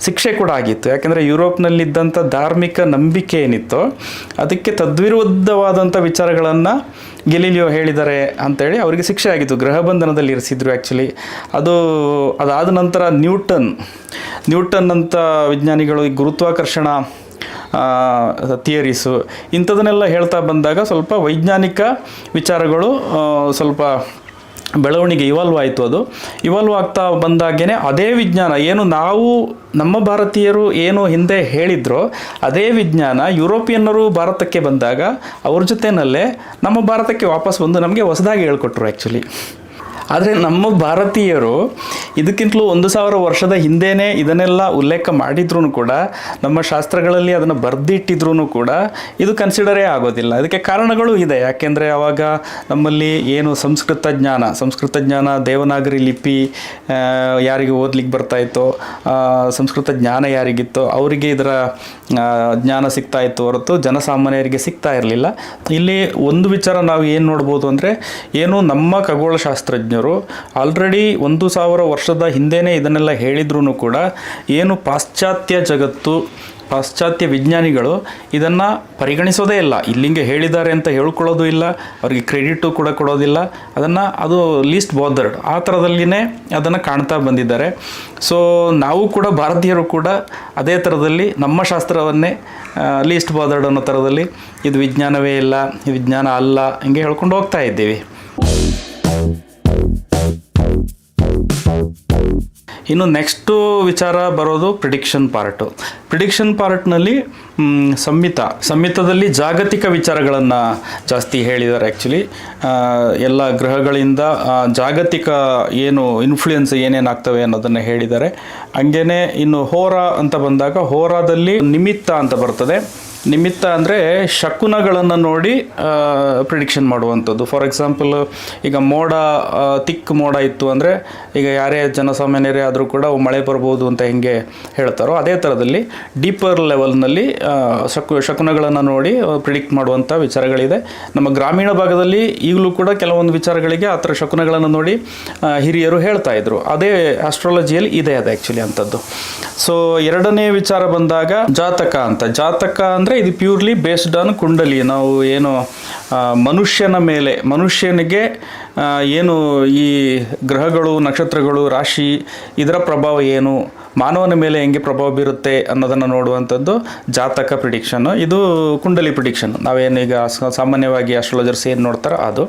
ಶಿಕ್ಷೆ ಕೂಡ ಆಗಿತ್ತು. ಯಾಕೆಂದರೆ ಯುರೋಪ್ನಲ್ಲಿದ್ದಂಥ ಧಾರ್ಮಿಕ ನಂಬಿಕೆ ಏನಿತ್ತೋ ಅದಕ್ಕೆ ತದ್ವಿರುದ್ಧವಾದಂಥ ವಿಚಾರಗಳನ್ನು ಗೆಲಿಲಿಯೋ ಹೇಳಿದ್ದಾರೆ ಅಂತೇಳಿ ಅವರಿಗೆ ಶಿಕ್ಷೆ ಆಗಿತ್ತು. ಗೃಹ ಬಂಧನದಲ್ಲಿ ಇರಿಸಿದ್ರು ಆ್ಯಕ್ಚುಲಿ ಅದು ಅದಾದ ನಂತರ ನ್ಯೂಟನ್ ನ್ಯೂಟನ್ ಅಂತ ವಿಜ್ಞಾನಿಗಳು ಈ ಗುರುತ್ವಾಕರ್ಷಣ ಥಿಯರೀಸು ಇಂಥದನ್ನೆಲ್ಲ ಹೇಳ್ತಾ ಬಂದಾಗ ಸ್ವಲ್ಪ ವೈಜ್ಞಾನಿಕ ವಿಚಾರಗಳು ಸ್ವಲ್ಪ ಬೆಳವಣಿಗೆ ಇವಾಲ್ವ್ ಆಯಿತು ಅದು. ಇವಾಲ್ವ್ ಆಗ್ತಾ ಬಂದಾಗೇ ಅದೇ ವಿಜ್ಞಾನ, ಏನು ನಾವು, ನಮ್ಮ ಭಾರತೀಯರು ಏನು ಹಿಂದೆ ಹೇಳಿದ್ರೋ ಅದೇ ವಿಜ್ಞಾನ ಯುರೋಪಿಯನ್ನರು ಭಾರತಕ್ಕೆ ಬಂದಾಗ ಅವ್ರ ಜೊತೆಯಲ್ಲೇ ನಮ್ಮ ಭಾರತಕ್ಕೆ ವಾಪಸ್ ಬಂದು ನಮಗೆ ಹೊಸದಾಗಿ ಹೇಳ್ಕೊಟ್ರು ಆ್ಯಕ್ಚುಲಿ ಆದರೆ ನಮ್ಮ ಭಾರತೀಯರು ಇದಕ್ಕಿಂತಲೂ ಒಂದು ಸಾವಿರ ವರ್ಷದ ಹಿಂದೆಯೇ ಇದನ್ನೆಲ್ಲ ಉಲ್ಲೇಖ ಮಾಡಿದ್ರೂ ಕೂಡ, ನಮ್ಮ ಶಾಸ್ತ್ರಗಳಲ್ಲಿ ಅದನ್ನು ಬರೆದಿಟ್ಟಿದ್ರೂ ಕೂಡ ಇದು ಕನ್ಸಿಡರೇ ಆಗೋದಿಲ್ಲ. ಅದಕ್ಕೆ ಕಾರಣಗಳು ಇದೆ. ಯಾಕೆಂದರೆ ಆವಾಗ ನಮ್ಮಲ್ಲಿ ಏನು ಸಂಸ್ಕೃತ ಜ್ಞಾನ ಸಂಸ್ಕೃತ ಜ್ಞಾನ ದೇವನಾಗರಿ ಲಿಪಿ ಯಾರಿಗೆ ಓದ್ಲಿಕ್ಕೆ ಬರ್ತಾ ಇತ್ತೋ ಸಂಸ್ಕೃತ ಜ್ಞಾನ ಯಾರಿಗಿತ್ತೋ ಅವರಿಗೆ ಇದರ ಜ್ಞಾನ ಸಿಗ್ತಾ ಇತ್ತು ಹೊರತು ಜನಸಾಮಾನ್ಯರಿಗೆ ಸಿಗ್ತಾ ಇರಲಿಲ್ಲ. ಇಲ್ಲಿ ಒಂದು ವಿಚಾರ ನಾವು ಏನು ನೋಡ್ಬೋದು ಅಂದರೆ, ಏನು ನಮ್ಮ ಖಗೋಳಶಾಸ್ತ್ರಜ್ಞರು ಆಲ್ರೆಡಿ ಒಂದು ಸಾವಿರ ವರ್ಷದ ಹಿಂದೆಯೇ ಇದನ್ನೆಲ್ಲ ಹೇಳಿದ್ರೂ ಕೂಡ ಏನು ಪಾಶ್ಚಾತ್ಯ ಜಗತ್ತು, ಪಾಶ್ಚಾತ್ಯ ವಿಜ್ಞಾನಿಗಳು ಇದನ್ನು ಪರಿಗಣಿಸೋದೇ ಇಲ್ಲ. ಇಲ್ಲಿಂಗೆ ಹೇಳಿದ್ದಾರೆ ಅಂತ ಹೇಳ್ಕೊಳ್ಳೋದು ಇಲ್ಲ, ಅವರಿಗೆ ಕ್ರೆಡಿಟು ಕೂಡ ಕೊಡೋದಿಲ್ಲ. ಅದನ್ನು ಅದು ಲೀಸ್ಟ್ ಬೋದರ್ಡ್ ಆ ಥರದಲ್ಲಿನೇ ಅದನ್ನು ಕಾಣ್ತಾ ಬಂದಿದ್ದಾರೆ. ಸೊ ನಾವು ಕೂಡ ಭಾರತೀಯರು ಕೂಡ ಅದೇ ಥರದಲ್ಲಿ ನಮ್ಮ ಶಾಸ್ತ್ರವನ್ನೇ ಲೀಸ್ಟ್ ಬೋದರ್ಡ್ ಅನ್ನೋ ಥರದಲ್ಲಿ ಇದು ವಿಜ್ಞಾನವೇ ಇಲ್ಲ, ವಿಜ್ಞಾನ ಅಲ್ಲ, ಹಿಂಗೆ ಹೇಳ್ಕೊಂಡು ಹೋಗ್ತಾ ಇದ್ದೀವಿ. ಇನ್ನು ನೆಕ್ಸ್ಟು ವಿಚಾರ ಬರೋದು ಪ್ರಿಡಿಕ್ಷನ್ ಪಾರ್ಟು ಪ್ರಿಡಿಕ್ಷನ್ ಪಾರ್ಟ್ನಲ್ಲಿ ಸಂಹಿತ ಸಂಹಿತದಲ್ಲಿ ಜಾಗತಿಕ ವಿಚಾರಗಳನ್ನು ಜಾಸ್ತಿ ಹೇಳಿದ್ದಾರೆ ಆ್ಯಕ್ಚುಲಿ ಎಲ್ಲ ಗ್ರಹಗಳಿಂದ ಜಾಗತಿಕ ಏನು ಇನ್ಫ್ಲೂಯೆನ್ಸ್ ಏನೇನಾಗ್ತವೆ ಅನ್ನೋದನ್ನು ಹೇಳಿದ್ದಾರೆ. ಹಂಗೇನೆ ಇನ್ನು ಹೋರಾ ಅಂತ ಬಂದಾಗ, ಹೋರಾದಲ್ಲಿ ನಿಮಿತ್ತ ಅಂತ ಬರ್ತದೆ. ನಿಮಿತ್ತ ಅಂದರೆ ಶಕುನಗಳನ್ನು ನೋಡಿ ಪ್ರಿಡಿಕ್ಷನ್ ಮಾಡುವಂಥದ್ದು. ಫಾರ್ ಎಕ್ಸಾಂಪಲ್ ಈಗ ಮೋಡ ತಿಕ್ ಮೋಡ ಇತ್ತು ಅಂದರೆ, ಈಗ ಯಾರೇ ಜನಸಾಮಾನ್ಯರೇ ಆದರೂ ಕೂಡ ಮಳೆ ಬರ್ಬೋದು ಅಂತ ಹೆಂಗೆ ಹೇಳ್ತಾರೋ ಅದೇ ಥರದಲ್ಲಿ ಡೀಪರ್ ಲೆವೆಲ್ನಲ್ಲಿ ಶಕು, ಶಕುನಗಳನ್ನು ನೋಡಿ ಪ್ರಿಡಿಕ್ಟ್ ಮಾಡುವಂಥ ವಿಚಾರಗಳಿದೆ. ನಮ್ಮ ಗ್ರಾಮೀಣ ಭಾಗದಲ್ಲಿ ಈಗಲೂ ಕೂಡ ಕೆಲವೊಂದು ವಿಚಾರಗಳಿಗೆ ಆ ಥರ ಶಕುನಗಳನ್ನು ನೋಡಿ ಹಿರಿಯರು ಹೇಳ್ತಾ ಇದ್ರು. ಅದೇ ಆಸ್ಟ್ರಾಲಜಿಯಲ್ಲಿ ಇದೆ ಅದು ಆ್ಯಕ್ಚುಲಿ ಅಂಥದ್ದು. ಸೊ ಎರಡನೇ ವಿಚಾರ ಬಂದಾಗ ಜಾತಕ ಅಂತ. ಜಾತಕ ಅಂದರೆ ಇದು ಪ್ಯೂರ್ಲಿ ಬೇಸ್ಡ್ ಆನ್ ಕುಂಡಲಿ. ನಾವು ಏನು ಮನುಷ್ಯನ ಮೇಲೆ, ಮನುಷ್ಯನಿಗೆ ಏನು ಈ ಗ್ರಹಗಳು, ನಕ್ಷತ್ರಗಳು, ರಾಶಿ, ಇದರ ಪ್ರಭಾವ ಏನು, ಮಾನವನ ಮೇಲೆ ಹೆಂಗೆ ಪ್ರಭಾವ ಬೀರುತ್ತೆ ಅನ್ನೋದನ್ನು ನೋಡುವಂಥದ್ದು ಜಾತಕ ಪ್ರಿಡಿಕ್ಷನ್ನು ಇದು ಕುಂಡಲಿ ಪ್ರಿಡಿಕ್ಷನ್ ನಾವೇನೀಗ ಸಾಮಾನ್ಯವಾಗಿ ಅಸ್ಟ್ರಾಲಜರ್ಸ್ ಏನು ನೋಡ್ತಾರೋ ಅದು.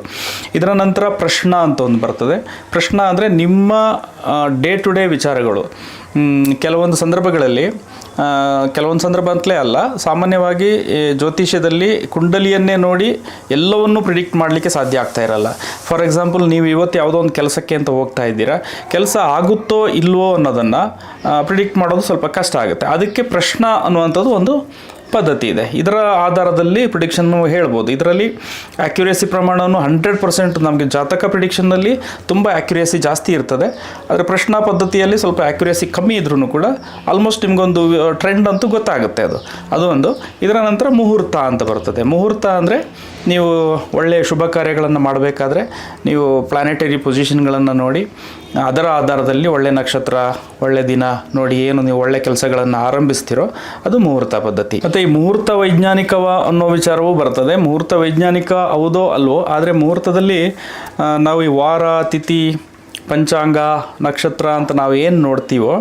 ಇದರ ನಂತರ ಪ್ರಶ್ನ ಅಂತ ಒಂದು ಬರ್ತದೆ. ಪ್ರಶ್ನ ಅಂದರೆ ನಿಮ್ಮ ಡೇ ಟು ಡೇ ವಿಚಾರಗಳು ಕೆಲವೊಂದು ಸಂದರ್ಭಗಳಲ್ಲಿ ಕೆಲವೊಂದು ಸಂದರ್ಭ ಅಂತಲೇ ಅಲ್ಲ. ಸಾಮಾನ್ಯವಾಗಿ ಜ್ಯೋತಿಷ್ಯದಲ್ಲಿ ಕುಂಡಲಿಯನ್ನೇ ನೋಡಿ ಎಲ್ಲವನ್ನೂ ಪ್ರಿಡಿಕ್ಟ್ ಮಾಡಲಿಕ್ಕೆ ಸಾಧ್ಯ ಆಗ್ತಾ ಇರಲ್ಲ. ಫಾರ್ ಎಕ್ಸಾಂಪಲ್ ನೀವು ಇವತ್ತು ಯಾವುದೋ ಒಂದು ಕೆಲಸಕ್ಕೆ ಅಂತ ಹೋಗ್ತಾ ಇದ್ದೀರಾ. ಕೆಲಸ ಆಗುತ್ತೋ ಇಲ್ವೋ ಅನ್ನೋದನ್ನು ಪ್ರಿಡಿಕ್ಟ್ ಮಾಡೋದು ಸ್ವಲ್ಪ ಕಷ್ಟ ಆಗುತ್ತೆ. ಅದಕ್ಕೆ ಪ್ರಶ್ನ ಅನ್ನುವಂಥದ್ದು ಒಂದು ಪದ್ಧತಿ ಇದೆ. ಇದರ ಆಧಾರದಲ್ಲಿ ಪ್ರಿಡಿಕ್ಷನ್ ಹೇಳ್ಬೋದು. ಇದರಲ್ಲಿ ಆ್ಯಕ್ಯುರೇಸಿ ಪ್ರಮಾಣವನ್ನು ಹಂಡ್ರೆಡ್ ಪರ್ಸೆಂಟ್ ನಮಗೆ ಜಾತಕ ಪ್ರಿಡಿಕ್ಷನ್ನಲ್ಲಿ ತುಂಬ ಆ್ಯಕ್ಯುರೇಸಿ ಜಾಸ್ತಿ ಇರ್ತದೆ. ಆದರೆ ಪ್ರಶ್ನಾ ಪದ್ಧತಿಯಲ್ಲಿ ಸ್ವಲ್ಪ ಆ್ಯಕ್ಯುರೇಸಿ ಕಮ್ಮಿ ಇದ್ರೂ ಕೂಡ ಆಲ್ಮೋಸ್ಟ್ ನಿಮಗೊಂದು ಟ್ರೆಂಡ್ ಅಂತೂ ಗೊತ್ತಾಗುತ್ತೆ ಅದು. ಅದು ಒಂದು. ಇದರ ನಂತರ ಮುಹೂರ್ತ ಅಂತ ಬರ್ತದೆ. ಮುಹೂರ್ತ ಅಂದರೆ ನೀವು ಒಳ್ಳೆಯ ಶುಭ ಕಾರ್ಯಗಳನ್ನು ಮಾಡಬೇಕಾದ್ರೆ ನೀವು ಪ್ಲಾನೆಟರಿ ಪೊಸಿಷನ್ಗಳನ್ನು ನೋಡಿ ಅದರ ಆಧಾರದಲ್ಲಿ ಒಳ್ಳೆ ನಕ್ಷತ್ರ, ಒಳ್ಳೆ ದಿನ ನೋಡಿ ಏನು ನೀವು ಒಳ್ಳೆ ಕೆಲಸಗಳನ್ನು ಆರಂಭಿಸ್ತೀರೋ ಅದು ಮುಹೂರ್ತ ಪದ್ಧತಿ. ಮತ್ತು ಈ ಮುಹೂರ್ತ ವೈಜ್ಞಾನಿಕವ ಅನ್ನೋ ವಿಚಾರವೂ ಬರ್ತದೆ. ಮುಹೂರ್ತ ವೈಜ್ಞಾನಿಕ ಹೌದೋ ಅಲ್ವೋ, ಆದರೆ ಮುಹೂರ್ತದಲ್ಲಿ ನಾವು ಈ ವಾರ, ತಿಥಿ, ಪಂಚಾಂಗ, ನಕ್ಷತ್ರ ಅಂತ ನಾವು ಏನು ನೋಡ್ತೀವೋ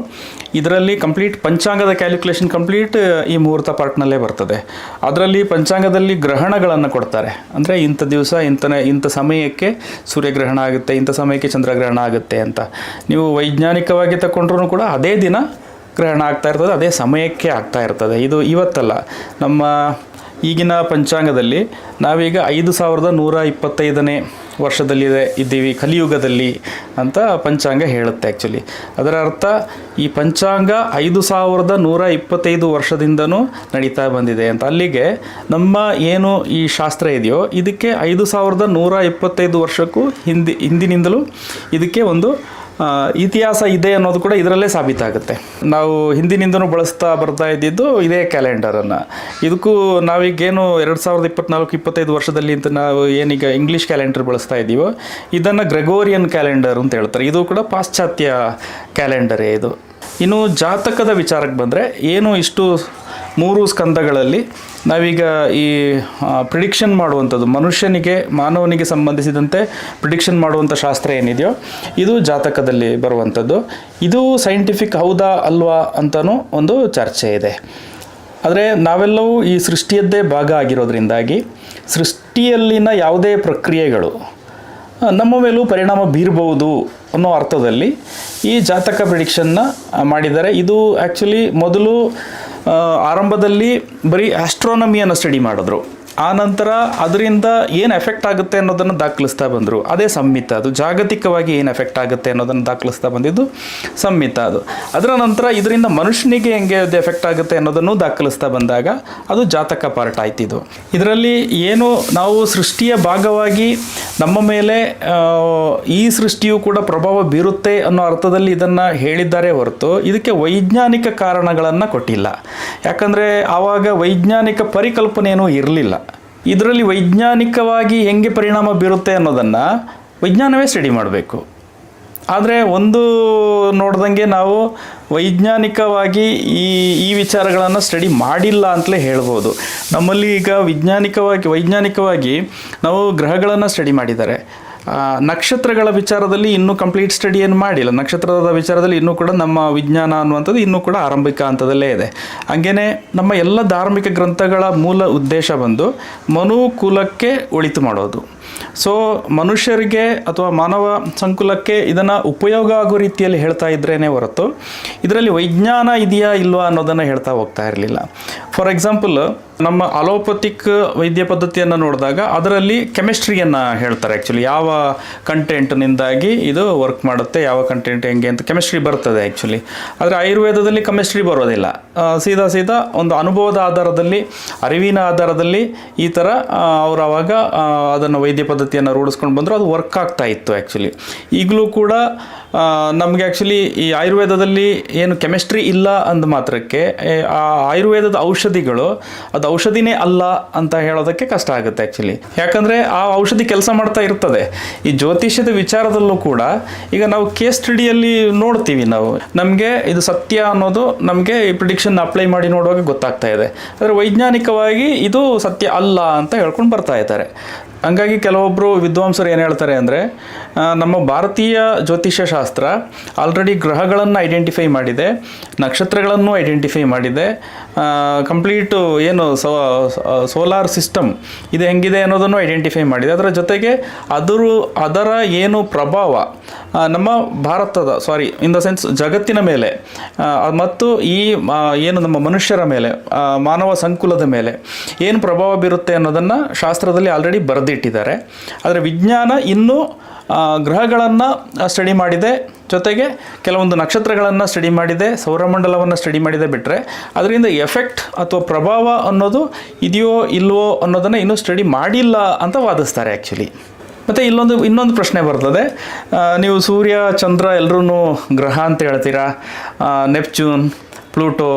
ಇದರಲ್ಲಿ ಕಂಪ್ಲೀಟ್ ಪಂಚಾಂಗದ ಕ್ಯಾಲ್ಕುಲೇಷನ್ ಕಂಪ್ಲೀಟ್ ಈ ಮುಹೂರ್ತ ಪಾರ್ಟ್ನಲ್ಲೇ ಬರ್ತದೆ. ಅದರಲ್ಲಿ ಪಂಚಾಂಗದಲ್ಲಿ ಗ್ರಹಣಗಳನ್ನು ಕೊಡ್ತಾರೆ. ಅಂದರೆ ಇಂಥ ದಿವಸ ಇಂಥ ಇಂಥ ಸಮಯಕ್ಕೆ ಸೂರ್ಯಗ್ರಹಣ ಆಗುತ್ತೆ, ಇಂಥ ಸಮಯಕ್ಕೆ ಚಂದ್ರಗ್ರಹಣ ಆಗುತ್ತೆ ಅಂತ. ನೀವು ವೈಜ್ಞಾನಿಕವಾಗಿ ತಗೊಂಡ್ರೂ ಕೂಡ ಅದೇ ದಿನ ಗ್ರಹಣ ಆಗ್ತಾ ಇರ್ತದೆ, ಅದೇ ಸಮಯಕ್ಕೆ ಆಗ್ತಾ ಇರ್ತದೆ. ಇದು ಇವತ್ತಲ್ಲ. ನಮ್ಮ ಈಗಿನ ಪಂಚಾಂಗದಲ್ಲಿ ನಾವೀಗ ಐದು ಸಾವಿರದ ನೂರ ಇಪ್ಪತ್ತೈದನೇ ವರ್ಷದಲ್ಲಿದೆ, ಇದ್ದೀವಿ, ಕಲಿಯುಗದಲ್ಲಿ ಅಂತ ಪಂಚಾಂಗ ಹೇಳುತ್ತೆ ಆ್ಯಕ್ಚುಲಿ ಅದರ ಅರ್ಥ ಈ ಪಂಚಾಂಗ ಐದು ಸಾವಿರದ ನೂರ ಇಪ್ಪತ್ತೈದು ವರ್ಷದಿಂದನೂ ನಡೀತಾ ಬಂದಿದೆ ಅಂತ. ಅಲ್ಲಿಗೆ ನಮ್ಮ ಏನು ಈ ಶಾಸ್ತ್ರ ಇದೆಯೋ, ಇದಕ್ಕೆ ಐದು ಸಾವಿರದ ನೂರ ಇಪ್ಪತ್ತೈದು ವರ್ಷಕ್ಕೂ ಹಿಂದಿ, ಹಿಂದಿನಿಂದಲೂ ಇದಕ್ಕೆ ಒಂದು ಇತಿಹಾಸ ಇದೆ ಅನ್ನೋದು ಕೂಡ ಇದರಲ್ಲೇ ಸಾಬೀತಾಗುತ್ತೆ. ನಾವು ಹಿಂದಿನಿಂದನೂ ಬಳಸ್ತಾ ಬರ್ತಾ ಇದ್ದಿದ್ದು ಇದೇ ಕ್ಯಾಲೆಂಡರನ್ನು ಇದಕ್ಕೂ ನಾವೀಗೇನು ಎರಡು ಸಾವಿರದ ಇಪ್ಪತ್ನಾಲ್ಕು, ಇಪ್ಪತ್ತೈದು ವರ್ಷದಲ್ಲಿ ಅಂತ ನಾವು ಏನೀಗ ಇಂಗ್ಲೀಷ್ ಕ್ಯಾಲೆಂಡರ್ ಬಳಸ್ತಾ ಇದ್ದೀವೋ, ಇದನ್ನು ಗ್ರೆಗೋರಿಯನ್ ಕ್ಯಾಲೆಂಡರ್ ಅಂತ ಹೇಳ್ತಾರೆ. ಇದು ಕೂಡ ಪಾಶ್ಚಾತ್ಯ ಕ್ಯಾಲೆಂಡರೇ ಇದು. ಇನ್ನು ಜಾತಕದ ವಿಚಾರಕ್ಕೆ ಬಂದರೆ ಏನು ಇಷ್ಟು ಮೂರು ಸ್ಕಂದಗಳಲ್ಲಿ ನಾವೀಗ ಈ ಪ್ರಿಡಿಕ್ಷನ್ ಮಾಡುವಂಥದ್ದು, ಮನುಷ್ಯನಿಗೆ, ಮಾನವನಿಗೆ ಸಂಬಂಧಿಸಿದಂತೆ ಪ್ರಿಡಿಕ್ಷನ್ ಮಾಡುವಂಥ ಶಾಸ್ತ್ರ ಏನಿದೆಯೋ, ಇದು ಜಾತಕದಲ್ಲಿ ಬರುವಂಥದ್ದು. ಇದು ಸೈಂಟಿಫಿಕ್ ಹೌದಾ ಅಲ್ವಾ ಅಂತಲೂ ಒಂದು ಚರ್ಚೆ ಇದೆ. ಆದರೆ ನಾವೆಲ್ಲವೂ ಈ ಸೃಷ್ಟಿಯದ್ದೇ ಭಾಗ ಆಗಿರೋದ್ರಿಂದಾಗಿ ಸೃಷ್ಟಿಯಲ್ಲಿನ ಯಾವುದೇ ಪ್ರಕ್ರಿಯೆಗಳು ನಮ್ಮ ಮೇಲೂ ಪರಿಣಾಮ ಬೀರಬಹುದು ಅನ್ನೋ ಅರ್ಥದಲ್ಲಿ ಈ ಜಾತಕ ಪ್ರಿಡಿಕ್ಷನ್ನ ಮಾಡಿದ್ದಾರೆ. ಇದು ಆ್ಯಕ್ಚುಲಿ ಮೊದಲು ಆರಂಭದಲ್ಲಿ ಬರೀ ಆಸ್ಟ್ರಾನಮಿಯನ್ನು ಸ್ಟಡಿ ಮಾಡಿದ್ರು. ಆ ನಂತರ ಅದರಿಂದ ಏನು ಎಫೆಕ್ಟ್ ಆಗುತ್ತೆ ಅನ್ನೋದನ್ನು ದಾಖಲಿಸ್ತಾ ಬಂದರು. ಅದೇ ಸಂಹಿತ ಅದು. ಜಾಗತಿಕವಾಗಿ ಏನು ಎಫೆಕ್ಟ್ ಆಗುತ್ತೆ ಅನ್ನೋದನ್ನು ದಾಖಲಿಸ್ತಾ ಬಂದಿದ್ದು ಸಂಹಿತ ಅದು. ಅದರ ನಂತರ ಇದರಿಂದ ಮನುಷ್ಯನಿಗೆ ಹೆಂಗೆ ಅದು ಎಫೆಕ್ಟ್ ಆಗುತ್ತೆ ಅನ್ನೋದನ್ನು ದಾಖಲಿಸ್ತಾ ಬಂದಾಗ ಅದು ಜಾತಕ ಪಾರ್ಟ್ ಆಯ್ತಿದ್ದು ಇದರಲ್ಲಿ ಏನು ನಾವು ಸೃಷ್ಟಿಯ ಭಾಗವಾಗಿ ನಮ್ಮ ಮೇಲೆ ಈ ಸೃಷ್ಟಿಯು ಕೂಡ ಪ್ರಭಾವ ಬೀರುತ್ತೆ ಅನ್ನೋ ಅರ್ಥದಲ್ಲಿ ಇದನ್ನು ಹೇಳಿದ್ದಾರೆ ಹೊರತು ಇದಕ್ಕೆ ವೈಜ್ಞಾನಿಕ ಕಾರಣಗಳನ್ನು ಕೊಟ್ಟಿಲ್ಲ. ಯಾಕಂದರೆ ಆವಾಗ ವೈಜ್ಞಾನಿಕ ಪರಿಕಲ್ಪನೆಯೂ ಇರಲಿಲ್ಲ. ಇದರಲ್ಲಿ ವೈಜ್ಞಾನಿಕವಾಗಿ ಹೆಂಗೆ ಪರಿಣಾಮ ಬೀರುತ್ತೆ ಅನ್ನೋದನ್ನು ವಿಜ್ಞಾನವೇ ಸ್ಟಡಿ ಮಾಡಬೇಕು. ಆದರೆ ಒಂದು ನೋಡ್ದಂಗೆ ನಾವು ವೈಜ್ಞಾನಿಕವಾಗಿ ಈ ಈ ವಿಚಾರಗಳನ್ನು ಸ್ಟಡಿ ಮಾಡಿಲ್ಲ ಅಂತಲೇ ಹೇಳ್ಬೋದು. ನಮ್ಮಲ್ಲಿ ಈಗ ವಿಜ್ಞಾನಿಕವಾಗಿ, ವೈಜ್ಞಾನಿಕವಾಗಿ ನಾವು ಗ್ರಹಗಳನ್ನು ಸ್ಟಡಿ ಮಾಡಿದ್ದಾರೆ. ನಕ್ಷತ್ರಗಳ ವಿಚಾರದಲ್ಲಿ ಇನ್ನೂ ಕಂಪ್ಲೀಟ್ ಸ್ಟಡಿ ಏನು ಮಾಡಿಲ್ಲ. ನಕ್ಷತ್ರದ ವಿಚಾರದಲ್ಲಿ ಇನ್ನೂ ಕೂಡ ನಮ್ಮ ವಿಜ್ಞಾನ ಅನ್ನುವಂಥದ್ದು ಇನ್ನೂ ಕೂಡ ಆರಂಭಿಕ ಹಂತದಲ್ಲೇ ಇದೆ. ಹಾಗೆಯೇ ನಮ್ಮ ಎಲ್ಲ ಧಾರ್ಮಿಕ ಗ್ರಂಥಗಳ ಮೂಲ ಉದ್ದೇಶ ಬಂದು ಮನುಕುಲಕ್ಕೆ ಒಳಿತು ಮಾಡೋದು. ಸೊ ಮನುಷ್ಯರಿಗೆ ಅಥವಾ ಮಾನವ ಸಂಕುಲಕ್ಕೆ ಇದನ್ನು ಉಪಯೋಗ ಆಗೋ ರೀತಿಯಲ್ಲಿ ಹೇಳ್ತಾ ಇದ್ರೇ ಹೊರತು, ಇದರಲ್ಲಿ ವೈಜ್ಞಾನ ಇದೆಯಾ ಇಲ್ವಾ ಅನ್ನೋದನ್ನು ಹೇಳ್ತಾ ಹೋಗ್ತಾ ಇರಲಿಲ್ಲ. ಫಾರ್ ಎಕ್ಸಾಂಪಲ್ ನಮ್ಮ ಅಲೋಪತಿಕ್ ವೈದ್ಯ ಪದ್ಧತಿಯನ್ನು ನೋಡಿದಾಗ ಅದರಲ್ಲಿ ಕೆಮಿಸ್ಟ್ರಿಯನ್ನು ಹೇಳ್ತಾರೆ ಆ್ಯಕ್ಚುಲಿ ಯಾವ ಕಂಟೆಂಟ್ನಿಂದಾಗಿ ಇದು ವರ್ಕ್ ಮಾಡುತ್ತೆ, ಯಾವ ಕಂಟೆಂಟ್ ಹೆಂಗೆ ಅಂತ ಕೆಮಿಸ್ಟ್ರಿ ಬರ್ತದೆ ಆ್ಯಕ್ಚುಲಿ ಆದರೆ ಆಯುರ್ವೇದದಲ್ಲಿ ಕೆಮಿಸ್ಟ್ರಿ ಬರೋದಿಲ್ಲ. ಸೀದಾ ಸೀದಾ ಒಂದು ಅನುಭವದ ಆಧಾರದಲ್ಲಿ, ಅರಿವಿನ ಆಧಾರದಲ್ಲಿ ಈ ಥರ ಅವರು ಅವಾಗ ಅದನ್ನು ವೈದ್ಯ ಪದ್ಧತಿಯನ್ನು ರೂಢಿಸ್ಕೊಂಡು ಬಂದರು, ಅದು ವರ್ಕ್ ಆಗ್ತಾ ಇತ್ತು ಆ್ಯಕ್ಚುಲಿ ಈಗಲೂ ಕೂಡ ನಮಗೆ ಆ್ಯಕ್ಚುಲಿ ಈ ಆಯುರ್ವೇದದಲ್ಲಿ ಏನು ಕೆಮಿಸ್ಟ್ರಿ ಇಲ್ಲ ಅಂದ ಮಾತ್ರಕ್ಕೆ ಆ ಆಯುರ್ವೇದದ ಔಷಧಿಗಳು, ಅದು ಔಷಧಿನೇ ಅಲ್ಲ ಅಂತ ಹೇಳೋದಕ್ಕೆ ಕಷ್ಟ ಆಗುತ್ತೆ ಆ್ಯಕ್ಚುಲಿ ಯಾಕಂದರೆ ಆ ಔಷಧಿ ಕೆಲಸ ಮಾಡ್ತಾ ಇರ್ತದೆ. ಈ ಜ್ಯೋತಿಷ್ಯದ ವಿಚಾರದಲ್ಲೂ ಕೂಡ ಈಗ ನಾವು ಕೇಸ್ ಸ್ಟಡಿಯಲ್ಲಿ ನೋಡ್ತೀವಿ ನಾವು. ನಮಗೆ ಇದು ಸತ್ಯ ಅನ್ನೋದು ನಮಗೆ ಈ ಪ್ರಿಡಿಕ್ಷನ್ ಅಪ್ಲೈ ಮಾಡಿ ನೋಡುವಾಗ ಗೊತ್ತಾಗ್ತಾ ಇದೆ. ಆದರೆ ವೈಜ್ಞಾನಿಕವಾಗಿ ಇದು ಸತ್ಯ ಅಲ್ಲ ಅಂತ ಹೇಳ್ಕೊಂಡು ಬರ್ತಾ ಇದ್ದಾರೆ. ಹಂಗಾಗಿ ಕೆಲವೊಬ್ಬರು ವಿದ್ವಾಂಸರು ಏನು ಹೇಳ್ತಾರೆ ಅಂದರೆ ನಮ್ಮ ಭಾರತೀಯ ಜ್ಯೋತಿಷ್ಯ ಶಾಸ್ತ್ರ ಆಲ್ರೆಡಿ ಗ್ರಹಗಳನ್ನು ಐಡೆಂಟಿಫೈ ಮಾಡಿದೆ, ನಕ್ಷತ್ರಗಳನ್ನು ಐಡೆಂಟಿಫೈ ಮಾಡಿದೆ ಕಂಪ್ಲೀಟು ಏನು ಸೋಲಾರ್ ಸಿಸ್ಟಮ್ ಇದು ಹೆಂಗಿದೆ ಅನ್ನೋದನ್ನು ಐಡೆಂಟಿಫೈ ಮಾಡಿದೆ. ಅದರ ಜೊತೆಗೆ ಅದರ ಅದರ ಏನು ಪ್ರಭಾವ ನಮ್ಮ ಭಾರತದ ಸಾರಿ ಇನ್ ದ ಸೆನ್ಸ್ ಜಗತ್ತಿನ ಮೇಲೆ ಮತ್ತು ಈ ಏನು ನಮ್ಮ ಮನುಷ್ಯರ ಮೇಲೆ ಮಾನವ ಸಂಕುಲದ ಮೇಲೆ ಏನು ಪ್ರಭಾವ ಬೀರುತ್ತೆ ಅನ್ನೋದನ್ನು ಶಾಸ್ತ್ರದಲ್ಲಿ ಆಲ್ರೆಡಿ ಬರೆದಿಟ್ಟಿದ್ದಾರೆ. ಆದರೆ ವಿಜ್ಞಾನ ಇನ್ನೂ ಗ್ರಹಗಳನ್ನು ಸ್ಟಡಿ ಮಾಡಿದೆ. ಜೊತೆಗೆ ಕೆಲವೊಂದು ನಕ್ಷತ್ರಗಳನ್ನು ಸ್ಟಡಿ ಮಾಡಿದೆ, ಸೌರಮಂಡಲವನ್ನು ಸ್ಟಡಿ ಮಾಡಿದೆ ಬಿಟ್ಟರೆ ಅದರಿಂದ ಎಫೆಕ್ಟ್ ಅಥವಾ ಪ್ರಭಾವ ಅನ್ನೋದು ಇದೆಯೋ ಇಲ್ವೋ ಅನ್ನೋದನ್ನು ಇನ್ನೂ ಸ್ಟಡಿ ಮಾಡಿಲ್ಲ ಅಂತ ವಾದಿಸ್ತಾರೆ ಆ್ಯಕ್ಚುಲಿ ಮತ್ತು ಇಲ್ಲೊಂದು, ಇನ್ನೊಂದು ಪ್ರಶ್ನೆ ಬರ್ತದೆ. ನೀವು ಸೂರ್ಯ, ಚಂದ್ರ ಎಲ್ಲರೂ ಗ್ರಹ ಅಂತ ಹೇಳ್ತೀರಾ? ನೆಪ್ಚೂನ್, ಪ್ಲೂಟೋ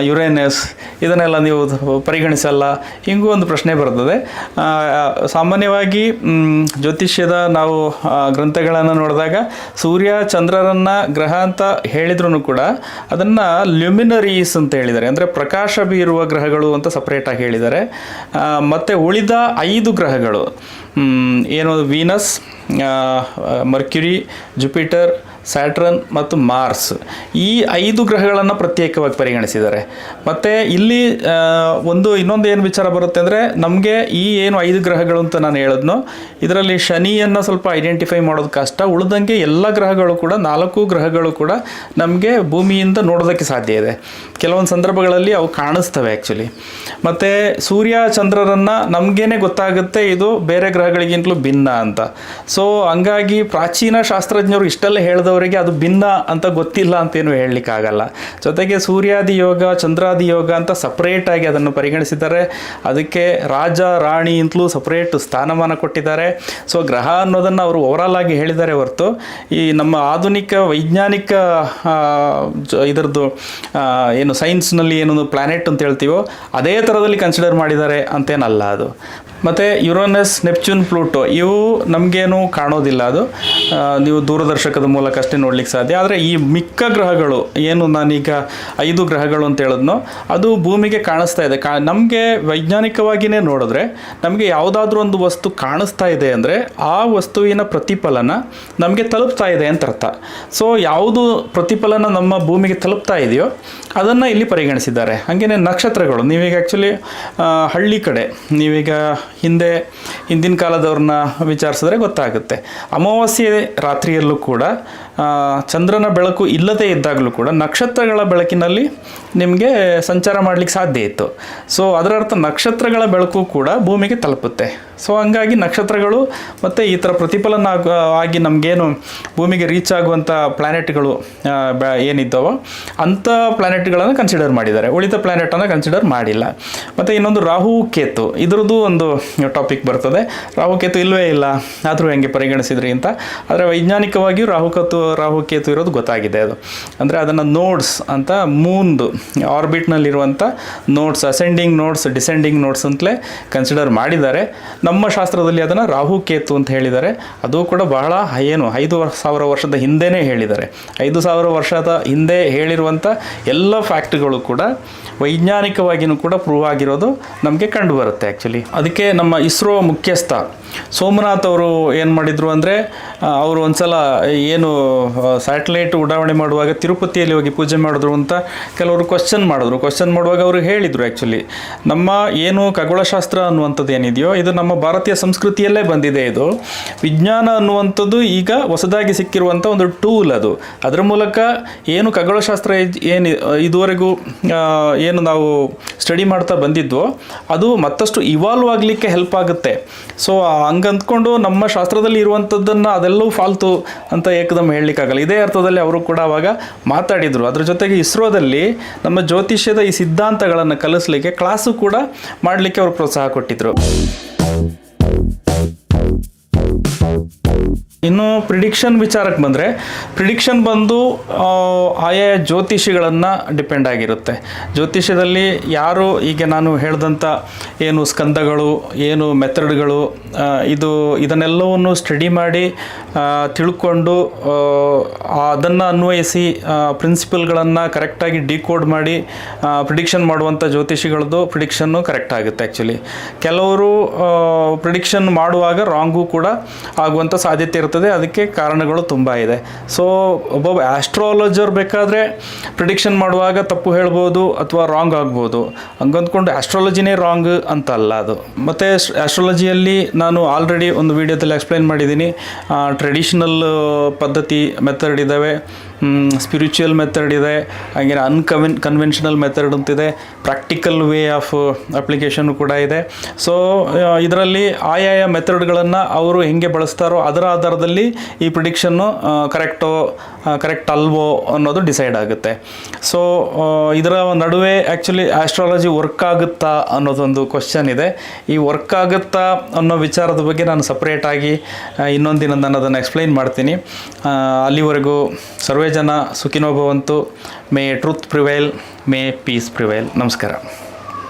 ಯುರೇನಸ್ ಇದನ್ನೆಲ್ಲ ನೀವು ಪರಿಗಣಿಸಲ್ಲ. ಹಿಂಗೂ ಒಂದು ಪ್ರಶ್ನೆ ಬರ್ತದೆ. ಸಾಮಾನ್ಯವಾಗಿ ಜ್ಯೋತಿಷ್ಯದ ನಾವು ಗ್ರಂಥಗಳನ್ನು ನೋಡಿದಾಗ ಸೂರ್ಯ ಚಂದ್ರರನ್ನು ಗ್ರಹ ಅಂತ ಹೇಳಿದ್ರು ಕೂಡ ಅದನ್ನು ಲ್ಯುಮಿನರೀಸ್ ಅಂತ ಹೇಳಿದ್ದಾರೆ. ಅಂದರೆ ಪ್ರಕಾಶ ಬೀರುವ ಗ್ರಹಗಳು ಅಂತ ಸಪ್ರೇಟಾಗಿ ಹೇಳಿದ್ದಾರೆ. ಮತ್ತು ಉಳಿದ ಐದು ಗ್ರಹಗಳು ಏನು ವೀನಸ್ ಮರ್ಕ್ಯುರಿ ಜುಪಿಟರ್ ಸ್ಯಾಟ್ರನ್ ಮತ್ತು ಮಾರ್ಸ್ ಈ ಐದು ಗ್ರಹಗಳನ್ನು ಪ್ರತ್ಯೇಕವಾಗಿ ಪರಿಗಣಿಸಿದ್ದಾರೆ. ಮತ್ತು ಇಲ್ಲಿ ಒಂದು ಇನ್ನೊಂದು ಏನು ವಿಚಾರ ಬರುತ್ತೆ ಅಂದರೆ ನಮಗೆ ಈ ಏನು ಐದು ಗ್ರಹಗಳು ಅಂತ ನಾನು ಹೇಳಿದ್ನೋ, ಇದರಲ್ಲಿ ಶನಿಯನ್ನು ಸ್ವಲ್ಪ ಐಡೆಂಟಿಫೈ ಮಾಡೋದು ಕಷ್ಟ. ಉಳಿದಂಗೆ ಎಲ್ಲ ಗ್ರಹಗಳು ಕೂಡ, ನಾಲ್ಕು ಗ್ರಹಗಳು ಕೂಡ ನಮಗೆ ಭೂಮಿಯಿಂದ ನೋಡೋದಕ್ಕೆ ಸಾಧ್ಯ ಇದೆ. ಕೆಲವೊಂದು ಸಂದರ್ಭಗಳಲ್ಲಿ ಅವು ಕಾಣಿಸ್ತವೆ ಆ್ಯಕ್ಚುಲಿ ಮತ್ತು ಸೂರ್ಯ ಚಂದ್ರರನ್ನು ನಮಗೇನೆ ಗೊತ್ತಾಗುತ್ತೆ ಇದು ಬೇರೆ ಗ್ರಹಗಳಿಗಿಂತಲೂ ಭಿನ್ನ ಅಂತ. ಸೊ ಹಂಗಾಗಿ ಪ್ರಾಚೀನ ಶಾಸ್ತ್ರಜ್ಞರು ಇಷ್ಟೆಲ್ಲ ಹೇಳಿದವರಿಗೆ ಅದು ಭಿನ್ನ ಅಂತ ಗೊತ್ತಿಲ್ಲ ಅಂತೇನು ಹೇಳಲಿಕ್ಕಾಗಲ್ಲ. ಜೊತೆಗೆ ಸೂರ್ಯಾದಿ ಯೋಗ, ಚಂದ್ರಾದಿ ಯೋಗ ಅಂತ ಸಪ್ರೇಟಾಗಿ ಅದನ್ನು ಪರಿಗಣಿಸಿದ್ದಾರೆ. ಅದಕ್ಕೆ ರಾಜ, ರಾಣಿ ಅಂತಲೂ ಸಪ್ರೇಟ್ ಸ್ಥಾನಮಾನ ಕೊಟ್ಟಿದ್ದಾರೆ. ಸೊ ಗ್ರಹ ಅನ್ನೋದನ್ನು ಅವರು ಓವರಾಲ್ ಆಗಿ ಹೇಳಿದ್ದಾರೆ ಹೊರತು, ಈ ನಮ್ಮ ಆಧುನಿಕ ವೈಜ್ಞಾನಿಕ ಇದರದ್ದು ಏನು ಸೈನ್ಸ್ನಲ್ಲಿ ಏನೊಂದು ಪ್ಲಾನೆಟ್ ಅಂತ ಹೇಳ್ತೀವೋ, ಅದೇ ಥರದಲ್ಲಿ ಕನ್ಸಿಡರ್ ಮಾಡಿದ್ದಾರೆ ಅಂತೇನಲ್ಲ ಅದು. ಮತ್ತು ಯುರೋನಸ್, ನೆಪ್ಚೂನ್, ಪ್ಲೂಟೋ ಇವು ನಮಗೇನು ಕಾಣೋದಿಲ್ಲ ಅದು. ನೀವು ದೂರದರ್ಶಕದ ಮೂಲಕ ಅಷ್ಟೇ ನೋಡ್ಲಿಕ್ಕೆ ಸಾಧ್ಯ. ಆದರೆ ಈ ಮಿಕ್ಕ ಗ್ರಹಗಳು, ಏನು ನಾನೀಗ ಐದು ಗ್ರಹಗಳು ಅಂತ ಹೇಳಿದ್ನೋ, ಅದು ಭೂಮಿಗೆ ಕಾಣಿಸ್ತಾ ಇದೆ. ಕಾ, ನಮಗೆ ವೈಜ್ಞಾನಿಕವಾಗಿಯೇ ನೋಡಿದ್ರೆ ನಮಗೆ ಯಾವುದಾದ್ರೂ ಒಂದು ವಸ್ತು ಕಾಣಿಸ್ತಾ ಇದೆ ಅಂದರೆ ಆ ವಸ್ತುವಿನ ಪ್ರತಿಫಲನ ನಮಗೆ ತಲುಪ್ತಾ ಇದೆ ಅಂತ ಅರ್ಥ. ಸೊ ಯಾವುದು ಪ್ರತಿಫಲನ ನಮ್ಮ ಭೂಮಿಗೆ ತಲುಪ್ತಾ ಇದೆಯೋ, ಅದನ್ನು ಇಲ್ಲಿ ಪರಿಗಣಿಸಿದ್ದಾರೆ. ಹಾಗೆಯೇ ನಕ್ಷತ್ರಗಳು, ನೀವೀಗ ಆ್ಯಕ್ಚುಲಿ ಹಳ್ಳಿ ಕಡೆ, ನೀವೀಗ ಹಿಂದೆ ಹಿಂದಿನ ಕಾಲದವ್ರನ್ನ ವಿಚಾರಿಸಿದ್ರೆ ಗೊತ್ತಾಗುತ್ತೆ. ಅಮಾವಾಸ್ಯೆ ರಾತ್ರಿಯಲ್ಲೂ ಕೂಡ ಚಂದ್ರನ ಬೆಳಕು ಇಲ್ಲದೇ ಇದ್ದಾಗಲೂ ಕೂಡ ನಕ್ಷತ್ರಗಳ ಬೆಳಕಿನಲ್ಲಿ ನಿಮಗೆ ಸಂಚಾರ ಮಾಡಲಿಕ್ಕೆ ಸಾಧ್ಯ ಇತ್ತು. ಸೊ ಅದರ ಅರ್ಥ ನಕ್ಷತ್ರಗಳ ಬೆಳಕು ಕೂಡ ಭೂಮಿಗೆ ತಲುಪುತ್ತೆ. ಸೊ ಹಂಗಾಗಿ ನಕ್ಷತ್ರಗಳು ಮತ್ತು ಈ ಥರ ಪ್ರತಿಫಲನ ಆಗ ನಮಗೇನು ಭೂಮಿಗೆ ರೀಚ್ ಆಗುವಂಥ ಪ್ಲ್ಯಾನೆಟ್ಗಳು ಏನಿದ್ದಾವೋ ಅಂಥ ಪ್ಲ್ಯಾನೆಟ್ಗಳನ್ನು ಕನ್ಸಿಡರ್ ಮಾಡಿದ್ದಾರೆ. ಉಳಿದ ಪ್ಲ್ಯಾನೆಟನ್ನು ಕನ್ಸಿಡರ್ ಮಾಡಿಲ್ಲ. ಮತ್ತು ಇನ್ನೊಂದು ರಾಹು ಕೇತು. ಇದ್ರದ್ದು ಒಂದು ಟಾಪಿಕ್ ಬರ್ತದೆ. ರಾಹು ಕೇತು ಇಲ್ಲವೇ ಇಲ್ಲ. ಆದರೂ ಹೆಂಗೆ ಪರಿಗಣಿಸಿದ್ರಿ ಅಂತ. ಆದರೆ ವೈಜ್ಞಾನಿಕವಾಗಿಯೂ ರಾಹುಕೇತು ರಾಹು ಕೇತು ಇರೋದು ಗೊತ್ತಾಗಿದೆ ಅದು. ಅಂದರೆ ಅದನ್ನು ನೋಡ್ಸ್ ಅಂತ ಮೂನ್ದು ಆರ್ಬಿಟ್ನಲ್ಲಿರುವಂಥ notes ascending notes descending notes ಅಂತಲೇ ಕನ್ಸಿಡರ್ ಮಾಡಿದ್ದಾರೆ. ನಮ್ಮ ಶಾಸ್ತ್ರದಲ್ಲಿ ಅದನ್ನು ರಾಹು ಕೇತು ಅಂತ ಹೇಳಿದ್ದಾರೆ. ಅದು ಕೂಡ ಬಹಳ ಏನು, ಐದು ವರ್- ಸಾವಿರ ವರ್ಷದ ಹಿಂದೆನೇ ಹೇಳಿದ್ದಾರೆ. ಐದು ಸಾವಿರ ವರ್ಷದ ಹಿಂದೆ ಹೇಳಿರುವಂಥ ಎಲ್ಲ ಫ್ಯಾಕ್ಟ್ಗಳು ಕೂಡ ವೈಜ್ಞಾನಿಕವಾಗಿಯೂ ಕೂಡ ಪ್ರೂವ್ ಆಗಿರೋದು ನಮಗೆ ಕಂಡು ಬರುತ್ತೆ ಆ್ಯಕ್ಚುಲಿ ಅದಕ್ಕೆ ನಮ್ಮ ಇಸ್ರೋ ಮುಖ್ಯಸ್ಥ ಸೋಮನಾಥ್ ಅವರು ಏನು ಮಾಡಿದರು ಅಂದರೆ ಅವರು ಒಂದು ಸಲ ಏನು ಸ್ಯಾಟಲೈಟ್ ಉಡಾವಣೆ ಮಾಡುವಾಗ ತಿರುಪತಿಯಲ್ಲಿ ಹೋಗಿ ಪೂಜೆ ಮಾಡಿದ್ರು ಅಂತ ಕೆಲವರು ಕ್ವಶನ್ ಮಾಡಿದ್ರು. ಕ್ವಶನ್ ಮಾಡುವಾಗ ಅವರು ಹೇಳಿದರು ಆ್ಯಕ್ಚುಲಿ ನಮ್ಮ ಏನು ಖಗೋಳಶಾಸ್ತ್ರ ಅನ್ನುವಂಥದ್ದು ಏನಿದೆಯೋ, ಇದು ನಮ್ಮ ಭಾರತೀಯ ಸಂಸ್ಕೃತಿಯಲ್ಲೇ ಬಂದಿದೆ ಇದು. ವಿಜ್ಞಾನ ಅನ್ನುವಂಥದ್ದು ಈಗ ಹೊಸದಾಗಿ ಸಿಕ್ಕಿರುವಂಥ ಒಂದು ಟೂಲ್ ಅದು. ಅದರ ಮೂಲಕ ಏನು ಖಗೋಳಶಾಸ್ತ್ರ ಏನು, ಇದುವರೆಗೂ ಏನು ನಾವು ಸ್ಟಡಿ ಮಾಡ್ತಾ ಬಂದಿದ್ವೋ, ಅದು ಮತ್ತಷ್ಟು ಇವಾಲ್ವ್ ಆಗಲಿಕ್ಕೆ ಹೆಲ್ಪ್ ಆಗುತ್ತೆ. ಸೊ ಹಂಗಂದ್ಕೊಂಡು ನಮ್ಮ ಶಾಸ್ತ್ರದಲ್ಲಿ ಇರುವಂಥದ್ದನ್ನು ಅದೆಲ್ಲವೂ ಫಾಲ್ತು ಅಂತ ಏಕದಮ್ ಹೇಳಲಿಕ್ಕಾಗಲ್ಲ. ಇದೇ ಅರ್ಥದಲ್ಲಿ ಅವರು ಕೂಡ ಅವಾಗ ಮಾತಾಡಿದರು. ಅದ್ರ ಜೊತೆಗೆ ಇಸ್ರೋದಲ್ಲಿ ನಮ್ಮ ಜ್ಯೋತಿಷ್ಯದ ಈ ಸಿದ್ಧಾಂತಗಳನ್ನು ಕಲಿಸಲಿಕ್ಕೆ ಕ್ಲಾಸು ಕೂಡ ಮಾಡಲಿಕ್ಕೆ ಅವರು ಪ್ರೋತ್ಸಾಹ ಕೊಟ್ಟಿದ್ದರು ಇನ್ನು ಪ್ರಿಡಿಕ್ಷನ್ ವಿಚಾರಕ್ಕೆ ಬಂದರೆ ಪ್ರಿಡಿಕ್ಷನ್ ಬಂದು ಆಯಾ ಜ್ಯೋತಿಷಿಗಳನ್ನು ಡಿಪೆಂಡ್ ಆಗಿರುತ್ತೆ. ಜ್ಯೋತಿಷ್ಯದಲ್ಲಿ ಯಾರು, ಈಗ ನಾನು ಹೇಳ್ದಂಥ ಏನು ಸ್ಕಂದಗಳು, ಏನು ಮೆಥಡ್ಗಳು ಇದು, ಇದನ್ನೆಲ್ಲವನ್ನು ಸ್ಟಡಿ ಮಾಡಿ ತಿಳ್ಕೊಂಡು ಅದನ್ನು ಅನ್ವಯಿಸಿ ಪ್ರಿನ್ಸಿಪಲ್ಗಳನ್ನು ಕರೆಕ್ಟಾಗಿ ಡಿಕೋಡ್ ಮಾಡಿ ಪ್ರಿಡಿಕ್ಷನ್ ಮಾಡುವಂಥ ಜ್ಯೋತಿಷಿಗಳದ್ದು ಪ್ರಿಡಿಕ್ಷನ್ನು ಕರೆಕ್ಟ್ ಆಗುತ್ತೆ ಆ್ಯಕ್ಚುಲಿ ಕೆಲವರು ಪ್ರಿಡಿಕ್ಷನ್ ಮಾಡುವಾಗ ರಾಂಗು ಕೂಡ ಆಗುವಂಥ ಸಾಧ್ಯತೆ ಇರ್ತದೆ ಅದಕ್ಕೆ ಕಾರಣಗಳು ತುಂಬ ಇದೆ. ಸೊ ಒಬ್ಬೊಬ್ಬ ಆಸ್ಟ್ರಾಲಜರ್ ಬೇಕಾದರೆ ಪ್ರಿಡಿಕ್ಷನ್ ಮಾಡುವಾಗ ತಪ್ಪು ಹೇಳ್ಬೋದು ಅಥವಾ ರಾಂಗ್ ಆಗ್ಬೋದು. ಹಂಗಂದ್ಕೊಂಡು ಆಸ್ಟ್ರಾಲಜಿನೇ ರಾಂಗ್ ಅಂತ ಅಲ್ಲ ಅದು. ಮತ್ತು ಆಸ್ಟ್ರಾಲಜಿಯಲ್ಲಿ ನಾನು ಆಲ್ರೆಡಿ ಒಂದು ವಿಡಿಯೋದಲ್ಲಿ ಎಕ್ಸ್ಪ್ಲೈನ್ ಮಾಡಿದ್ದೀನಿ. ಟ್ರೆಡಿಷನಲ್ ಪದ್ಧತಿ ಮೆಥಡ್ ಇದ್ದಾವೆ ಸ್ಪಿರಿಚುವಲ್ ಮೆಥಡ್ ಇದೆ ಹಾಗೆ ಅನ್ಕವೆನ್ ಕನ್ವೆನ್ಷನಲ್ ಮೆಥಡ್ ಅಂತಿದೆ ಪ್ರಾಕ್ಟಿಕಲ್ ವೇ ಆಫ್ ಅಪ್ಲಿಕೇಶನ್ ಕೂಡ ಇದೆ. ಸೊ ಇದರಲ್ಲಿ ಆಯಾಯ ಮೆಥಡ್ಗಳನ್ನು ಅವರು ಹೆಂಗೆ ಬಳಸ್ತಾರೋ ಅದರ ಆಧಾರದಲ್ಲಿ ಈ ಪ್ರಿಡಿಕ್ಷನ್ನು ಕರೆಕ್ಟೋ ಕರೆಕ್ಟ್ ಅಲ್ವೋ ಅನ್ನೋದು ಡಿಸೈಡ್ ಆಗುತ್ತೆ. ಸೊ ಇದರ ನಡುವೆ ಆ್ಯಕ್ಚುಲಿ ಆಸ್ಟ್ರಾಲಜಿ ವರ್ಕ್ ಆಗುತ್ತಾ ಅನ್ನೋದೊಂದು ಕ್ವಶನ್ ಇದೆ. ಈ ವರ್ಕ್ ಆಗುತ್ತಾ ಅನ್ನೋ ವಿಚಾರದ ಬಗ್ಗೆ ನಾನು ಸಪ್ರೇಟಾಗಿ ಇನ್ನೊಂದು ದಿನ ನಾನು ಅದನ್ನು ಎಕ್ಸ್ಪ್ಲೈನ್ ಮಾಡ್ತೀನಿ. ಅಲ್ಲಿವರೆಗೂ ಸರ್ವೇ ಜನ ಸುಖಿನೋಭವಂತು. May truth prevail may peace prevail ನಮಸ್ಕಾರ.